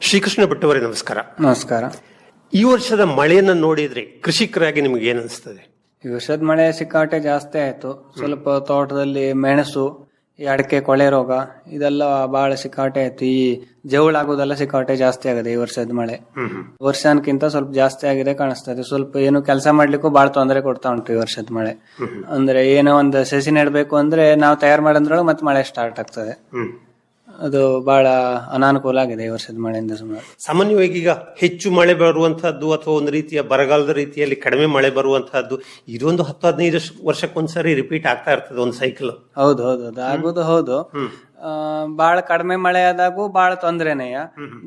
ಶ್ರೀಕೃಷ್ಣ ಭಟ್ಟವರೇ ನಮಸ್ಕಾರ. ನಮಸ್ಕಾರ. ಈ ವರ್ಷದ ಮಳೆಯನ್ನ ನೋಡಿದ್ರೆ ಕೃಷಿಕರಾಗಿ ನಿಮ್ಗೆ ಏನ್ ಅನಿಸ್ತದೆ? ಈ ವರ್ಷದ ಮಳೆ ಸಿಕ್ಕಾಟೆ ಜಾಸ್ತಿ ಆಯ್ತು. ಸ್ವಲ್ಪ ತೋಟದಲ್ಲಿ ಮೆಣಸು ಈ ಅಡಿಕೆ ಕೊಳೆ ರೋಗ ಇದೆಲ್ಲ ಬಹಳ ಸಿಕ್ಕಾಟೆ ಆಯ್ತು. ಈ ಜವಳಾಗೋದೆಲ್ಲ ಸಿಕ್ಕಾಟೆ ಜಾಸ್ತಿ ಆಗಿದೆ ಈ ವರ್ಷದ ಮಳೆ. ವರ್ಷಕ್ಕಿಂತ ಸ್ವಲ್ಪ ಜಾಸ್ತಿ ಆಗಿದೆ ಕಾಣಿಸ್ತದೆ. ಸ್ವಲ್ಪ ಏನು ಕೆಲಸ ಮಾಡ್ಲಿಕ್ಕೂ ಬಹಳ ತೊಂದರೆ ಕೊಡ್ತಾ ಉಂಟು ಈ ವರ್ಷದ ಮಳೆ. ಅಂದ್ರೆ ಏನೋ ಒಂದು ಸಸಿ ನೆಡ್ಬೇಕು ಅಂದ್ರೆ ನಾವು ತಯಾರು ಮಾಡಿದ್ರೊಳಗೆ ಮತ್ತೆ ಮಳೆ ಸ್ಟಾರ್ಟ್ ಆಗ್ತದೆ. ಅದು ಬಹಳ ಅನಾನುಕೂಲ ಆಗಿದೆ ಈ ವರ್ಷದ ಮಳೆಯಿಂದ ಸುಮಾರು. ಸಾಮಾನ್ಯವಾಗಿ ಈಗ ಹೆಚ್ಚು ಮಳೆ ಬರುವಂತಹದ್ದು ಅಥವಾ ಒಂದು ರೀತಿಯ ಬರಗಾಲದ ರೀತಿಯಲ್ಲಿ ಕಡಿಮೆ ಮಳೆ ಬರುವಂತಹದ್ದು ಇದೊಂದು ಹತ್ತು ಹದಿನೈದು ವರ್ಷಕ್ಕೊಂದ್ಸರಿ ರಿಪೀಟ್ ಆಗ್ತಾ ಇರ್ತದೆ ಒಂದು ಸೈಕಲ್ ಹೌದು ಹೌದು ಅದು ಆಗುದು ಹೌದು. ಆ, ಬಾಳ ಕಡಿಮೆ ಮಳೆ ಆದಾಗೂ ಬಹಳ ತೊಂದ್ರೆನೆಯ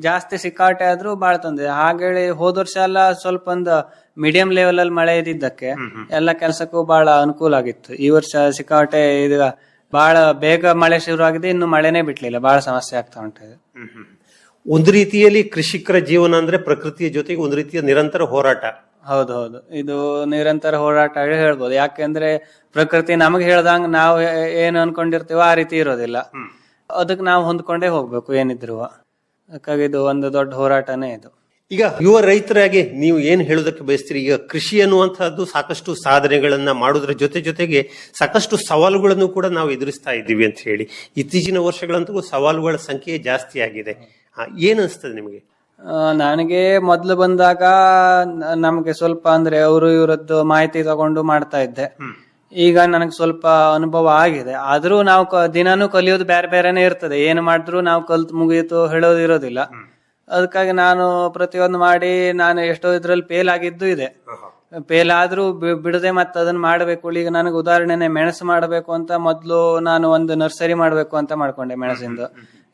ಜಾಸ್ತಿ ಸಿಕ್ಕಾಟೆ ಆದ್ರೂ ಬಹಳ ತೊಂದ್ರೆ. ಹಾಗೇಳಿ ಹೋದ ವರ್ಷ ಎಲ್ಲ ಸ್ವಲ್ಪ ಒಂದು ಮೀಡಿಯಂ ಲೆವೆಲ್ ಅಲ್ಲಿ ಮಳೆ ಇದ್ದಿದ್ದಕ್ಕೆ ಎಲ್ಲ ಕೆಲಸಕ್ಕೂ ಬಹಳ ಅನುಕೂಲ ಆಗಿತ್ತು. ಈ ವರ್ಷ ಸಿಕ್ಕಾಟೆ ಈಗ ಬಹಳ ಬೇಗ ಮಳೆ ಶುರು ಆಗಿದೆ ಇನ್ನು ಮಳೆನೇ ಬಿಟ್ಲಿಲ್ಲ ಬಹಳ ಸಮಸ್ಯೆ ಆಗ್ತಾ ಉಂಟು ಒಂದು ರೀತಿಯಲ್ಲಿ ಕೃಷಿಕರ ಜೀವನ ಅಂದ್ರೆ ಪ್ರಕೃತಿಯ ಜೊತೆಗೆ ಒಂದು ರೀತಿಯ ನಿರಂತರ ಹೋರಾಟ. ಹೌದು ಹೌದು. ಇದು ನಿರಂತರ ಹೋರಾಟ ಹೇಳಿ ಹೇಳ್ಬೋದು. ಯಾಕೆಂದ್ರೆ ಪ್ರಕೃತಿ ನಮಗೆ ಹೇಳ್ದಂಗ ನಾವು ಏನು ಏನ್ ಅನ್ಕೊಂಡಿರ್ತೀವೋ ಆ ರೀತಿ ಇರೋದಿಲ್ಲ. ಅದಕ್ಕೆ ನಾವು ಹೊಂದ್ಕೊಂಡೇ ಹೋಗ್ಬೇಕು ಏನಿದ್ರು. ಅದಕ್ಕಾಗಿ ಇದು ಒಂದು ದೊಡ್ಡ ಹೋರಾಟನೇ ಇದು. ಈಗ ಯುವ ರೈತರಾಗಿ ನೀವು ಏನ್ ಹೇಳೋದಕ್ಕೆ ಬಯಸ್ತೀರಿ? ಈಗ ಕೃಷಿ ಅನ್ನುವಂತಹದ್ದು ಸಾಕಷ್ಟು ಸಾಧನೆಗಳನ್ನ ಮಾಡೋದ್ರ ಜೊತೆ ಜೊತೆಗೆ ಸಾಕಷ್ಟು ಸವಾಲುಗಳನ್ನು ಕೂಡ ನಾವು ಎದುರಿಸ್ತಾ ಇದ್ದೀವಿ ಅಂತ ಹೇಳಿ. ಇತ್ತೀಚಿನ ವರ್ಷಗಳಂತೂ ಸವಾಲುಗಳ ಸಂಖ್ಯೆ ಜಾಸ್ತಿ ಆಗಿದೆ. ಏನಿಸ್ತದೆ ಏನ್ ಅನಿಸ್ತದೆ ನಿಮಗೆ? ನನಗೆ ಮೊದ್ಲು ಬಂದಾಗ ನಮಗೆ ಸ್ವಲ್ಪ ಅಂದ್ರೆ ಅವರು ಇವರದ್ದು ಮಾಹಿತಿ ತಗೊಂಡು ಮಾಡ್ತಾ ಇದ್ದೆ. ಈಗ ನನಗೆ ಸ್ವಲ್ಪ ಅನುಭವ ಆಗಿದೆ. ಆದ್ರೂ ನಾವು ದಿನಾನು ಕಲಿಯೋದು ಬೇರೆ ಬೇರೆನೆ ಇರ್ತದೆ. ಏನು ಮಾಡಿದ್ರು ನಾವು ಕಲ್ತು ಮುಗಿಯಿತು ಹೇಳೋದು ಇರೋದಿಲ್ಲ. ಅದಕ್ಕಾಗಿ ನಾನು ಪ್ರತಿಯೊಂದು ಮಾಡಿ ನಾನು ಎಷ್ಟೋ ಇದ್ರಲ್ಲಿ ಫೇಲ್ ಆಗಿದ್ದು ಇದೆ. ಫೇಲ್ ಆದ್ರೂ ಬಿಡದೆ ಮತ್ತೆ ಅದನ್ನ ಮಾಡಬೇಕು. ಈಗ ನನಗೆ ಉದಾಹರಣೆನೆ ಮೆಣಸು ಮಾಡಬೇಕು ಅಂತ ಮೊದ್ಲು ನಾನು ಒಂದು ನರ್ಸರಿ ಮಾಡಬೇಕು ಅಂತ ಮಾಡ್ಕೊಂಡೆ ಮೆಣಸಿಂದು.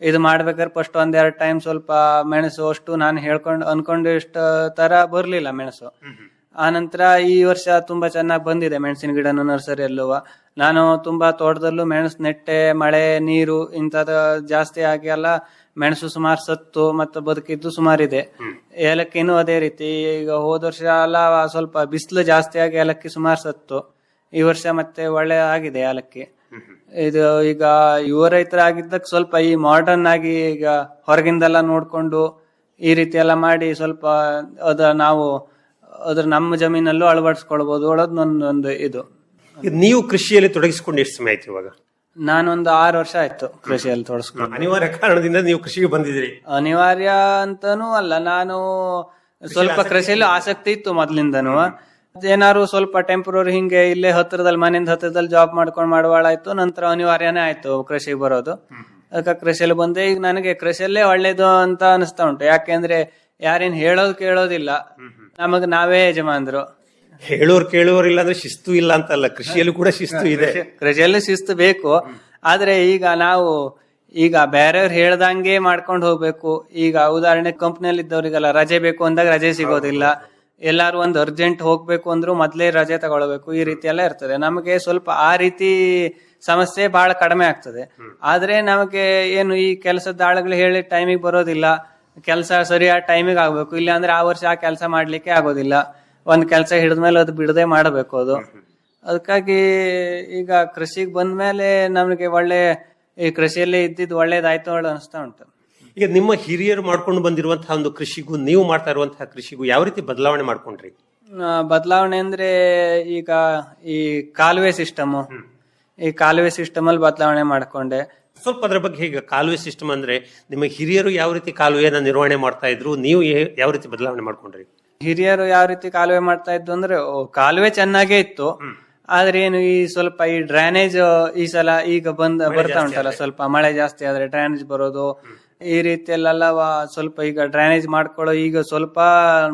ಇದು ಮಾಡ್ಬೇಕಾದ್ರೆ ಫಸ್ಟ್ ಒಂದೆರಡು ಟೈಮ್ ಸ್ವಲ್ಪ ಮೆಣಸು ಅಷ್ಟು ನಾನು ಹೇಳ್ಕೊಂಡು ಅನ್ಕೊಂಡು ಇಷ್ಟ ತರ ಬರ್ಲಿಲ್ಲ ಮೆಣಸು. ಆನಂತರ ಈ ವರ್ಷ ತುಂಬಾ ಚೆನ್ನಾಗಿ ಬಂದಿದೆ ಮೆಣಸಿನ ಗಿಡನು ನರ್ಸರಿ ಅಲ್ಲುವ. ನಾನು ತುಂಬಾ ತೋಟದಲ್ಲೂ ಮೆಣಸು ನೆಟ್ಟೆ ಮಳೆ ನೀರು ಇಂಥದ್ದು ಜಾಸ್ತಿ ಆಗಿ ಎಲ್ಲ ಮೆಣಸು ಸುಮಾರು ಸತ್ತು ಮತ್ತು ಬದುಕಿದ್ದು ಸುಮಾರಿದೆ ಏಲಕ್ಕಿನೂ ಅದೇ ರೀತಿ ಈಗ ಹೋದ ವರ್ಷ ಎಲ್ಲ ಸ್ವಲ್ಪ ಬಿಸಿಲು ಜಾಸ್ತಿ ಆಗಿ ಏಲಕ್ಕಿ ಸುಮಾರು ಸತ್ತು. ಈ ವರ್ಷ ಮತ್ತೆ ಒಳ್ಳೆ ಆಗಿದೆ ಏಲಕ್ಕಿ. ಇದು ಈಗ ಯುವ ರೈತರಾಗಿದ್ದಕ್ಕೆ ಸ್ವಲ್ಪ ಈ ಮಾಡರ್ನ್ ಆಗಿ ಈಗ ಹೊರಗಿಂದೆಲ್ಲ ನೋಡ್ಕೊಂಡು ಈ ರೀತಿ ಎಲ್ಲ ಮಾಡಿ ಸ್ವಲ್ಪ ಅದ ನಾವು ಅದ್ರ ನಮ್ಮ ಜಮೀನಲ್ಲೂ ಅಳವಡಿಸ್ಕೊಳ್ಬಹುದು ಅನ್ನೋದು ಒಂದು ಇದು. ಈಗ ನೀವು ಕೃಷಿಯಲ್ಲಿ ತೊಡಗಿಸಿಕೊಂಡು ಎಷ್ಟು ಸಮಯ ಆಯ್ತು ಇವಾಗ? ನಾನೊಂದು ಆರು ವರ್ಷ ಆಯ್ತು ಕೃಷಿಯಲ್ಲಿ ತೊಡಸ್ಕೊಂಡು ಅನಿವಾರ್ಯ ಕಾರಣದಿಂದ ನೀವು ಕೃಷಿಗೆ ಬಂದಿದ್ರಿ ಅನಿವಾರ್ಯ ಅಂತಾನೂ ಅಲ್ಲ ನಾನು ಸ್ವಲ್ಪ ಕೃಷಿಯಲ್ಲಿ ಆಸಕ್ತಿ ಇತ್ತು ಮೊದ್ಲಿಂದನು. ಏನಾರು ಸ್ವಲ್ಪ ಟೆಂಪ್ರರಿ ಹಿಂಗೆ ಇಲ್ಲೇ ಹತ್ರದಲ್ಲಿ ಮನೆಯಿಂದ ಹತ್ರದಲ್ಲಿ ಜಾಬ್ ಮಾಡ್ಕೊಂಡು ಮಾಡುವಾಳಾಯ್ತು ನಂತರ ಅನಿವಾರ್ಯನೇ ಆಯ್ತು ಕೃಷಿಗೆ ಬರೋದು. ಅದಕ್ಕೆ ಕೃಷಿಯಲ್ಲಿ ಬಂದೆ. ಈಗ ನನಗೆ ಕೃಷಿಯಲ್ಲೇ ಒಳ್ಳೇದು ಅಂತ ಅನಿಸ್ತಾ ಉಂಟು. ಯಾಕೆಂದ್ರೆ ಯಾರೇನ್ ಹೇಳೋದು ಕೇಳೋದಿಲ್ಲ. ನಮಗ್ ನಾವೇ ಯಜಮಾನ್ರು. ಹೇಳೋರ್ ಕೇಳೋರು ಇಲ್ಲ ಅಂದ್ರೆ ಶಿಸ್ತು ಇಲ್ಲ ಅಂತಲ್ಲ ಕೃಷಿಯಲ್ಲೂ ಕೂಡ ಶಿಸ್ತು ಇದೆ. ಕೃಷಿಯಲ್ಲೂ ಶಿಸ್ತು ಬೇಕು. ಆದ್ರೆ ಈಗ ನಾವು ಈಗ ಬೇರೆಯವ್ರು ಹೇಳ್ದಂಗೆ ಮಾಡ್ಕೊಂಡು ಹೋಗ್ಬೇಕು. ಈಗ ಉದಾಹರಣೆ ಕಂಪ್ನಿಯಲ್ಲಿ ಇದ್ದವರಿಗೆಲ್ಲ ರಜೆ ಬೇಕು ಅಂದಾಗ ರಜೆ ಸಿಗೋದಿಲ್ಲ. ಎಲ್ಲಾರು ಒಂದು ಅರ್ಜೆಂಟ್ ಹೋಗ್ಬೇಕು ಅಂದ್ರು ಮೊದ್ಲೇ ರಜೆ ತಗೊಳ್ಬೇಕು. ಈ ರೀತಿ ಎಲ್ಲ ಇರ್ತದೆ. ನಮಗೆ ಸ್ವಲ್ಪ ಆ ರೀತಿ ಸಮಸ್ಯೆ ಬಹಳ ಕಡಿಮೆ ಆಗ್ತದೆ. ಆದ್ರೆ ನಮಗೆ ಏನು ಈ ಕೆಲಸದ ಆಳುಗಳು ಹೇಳಿ ಟೈಮಿಗೆ ಬರೋದಿಲ್ಲ. ಕೆಲಸ ಸರಿಯಾದ ಟೈಮಿಗೆ ಆಗ್ಬೇಕು. ಇಲ್ಲ ಅಂದ್ರೆ ಆ ವರ್ಷ ಆ ಕೆಲಸ ಮಾಡ್ಲಿಕ್ಕೆ ಆಗೋದಿಲ್ಲ. ಒಂದ್ ಕೆಲಸ ಹಿಡಿದ್ಮೇಲೆ ಅದು ಬಿಡದೆ ಮಾಡಬೇಕು ಅದು. ಅದಕ್ಕಾಗಿ ಈಗ ಕೃಷಿಗೆ ಬಂದ್ಮೇಲೆ ನಮಗೆ ಒಳ್ಳೆ ಈ ಕೃಷಿಯಲ್ಲಿ ಇದ್ದಿದ್ದು ಒಳ್ಳೇದಾಯ್ತು ಒಳ್ಳೆ ಅನಿಸ್ತಾ ಉಂಟು. ಈಗ ನಿಮ್ಮ ಹಿರಿಯರು ಮಾಡ್ಕೊಂಡು ಬಂದಿರುವಂತಹ ಒಂದು ಕೃಷಿಗೂ ನೀವು ಮಾಡ್ತಾ ಇರುವಂತಹ ಕೃಷಿಗೂ ಯಾವ ರೀತಿ ಬದಲಾವಣೆ ಮಾಡ್ಕೊಂಡ್ರಿ? ಬದಲಾವಣೆ ಅಂದ್ರೆ ಈಗ ಈ ಕಾಲುವೆ ಸಿಸ್ಟಮ್ ಈ ಕಾಲುವೆ ಸಿಸ್ಟಮ್ ಅಲ್ಲಿ ಬದಲಾವಣೆ ಮಾಡ್ಕೊಂಡೆ. ಸ್ವಲ್ಪ ಅದ್ರ ಬಗ್ಗೆ ಈಗ ಕಾಲುವೆ ಸಿಸ್ಟಮ್ ಅಂದ್ರೆ ನಿಮ್ಮ ಹಿರಿಯರು ಯಾವ ರೀತಿ ಕಾಲುವೆಯನ್ನ ನಿರ್ವಹಣೆ ಮಾಡ್ತಾ ಇದ್ರು ನೀವು ಯಾವ ರೀತಿ ಬದಲಾವಣೆ ಮಾಡ್ಕೊಂಡ್ರಿ? ಹಿರಿಯರು ಯಾವ ರೀತಿ ಕಾಲುವೆ ಮಾಡ್ತಾ ಇದ್ದು ಅಂದ್ರೆ ಕಾಲುವೆ ಚೆನ್ನಾಗೇ ಇತ್ತು. ಆದ್ರೆ ಏನು ಈ ಸ್ವಲ್ಪ ಈ ಡ್ರೈನೇಜ್ ಈ ಸಲ ಈಗ ಬಂದ ಬರ್ತಾ ಉಂಟಲ್ಲ ಸ್ವಲ್ಪ ಮಳೆ ಜಾಸ್ತಿ ಆದ್ರೆ ಡ್ರೈನೇಜ್ ಬರೋದು. ಈ ರೀತಿಯಲ್ಲೆಲ್ಲ ಸ್ವಲ್ಪ ಈಗ ಡ್ರೈನೇಜ್ ಮಾಡ್ಕೊಳ್ಳೋ ಈಗ ಸ್ವಲ್ಪ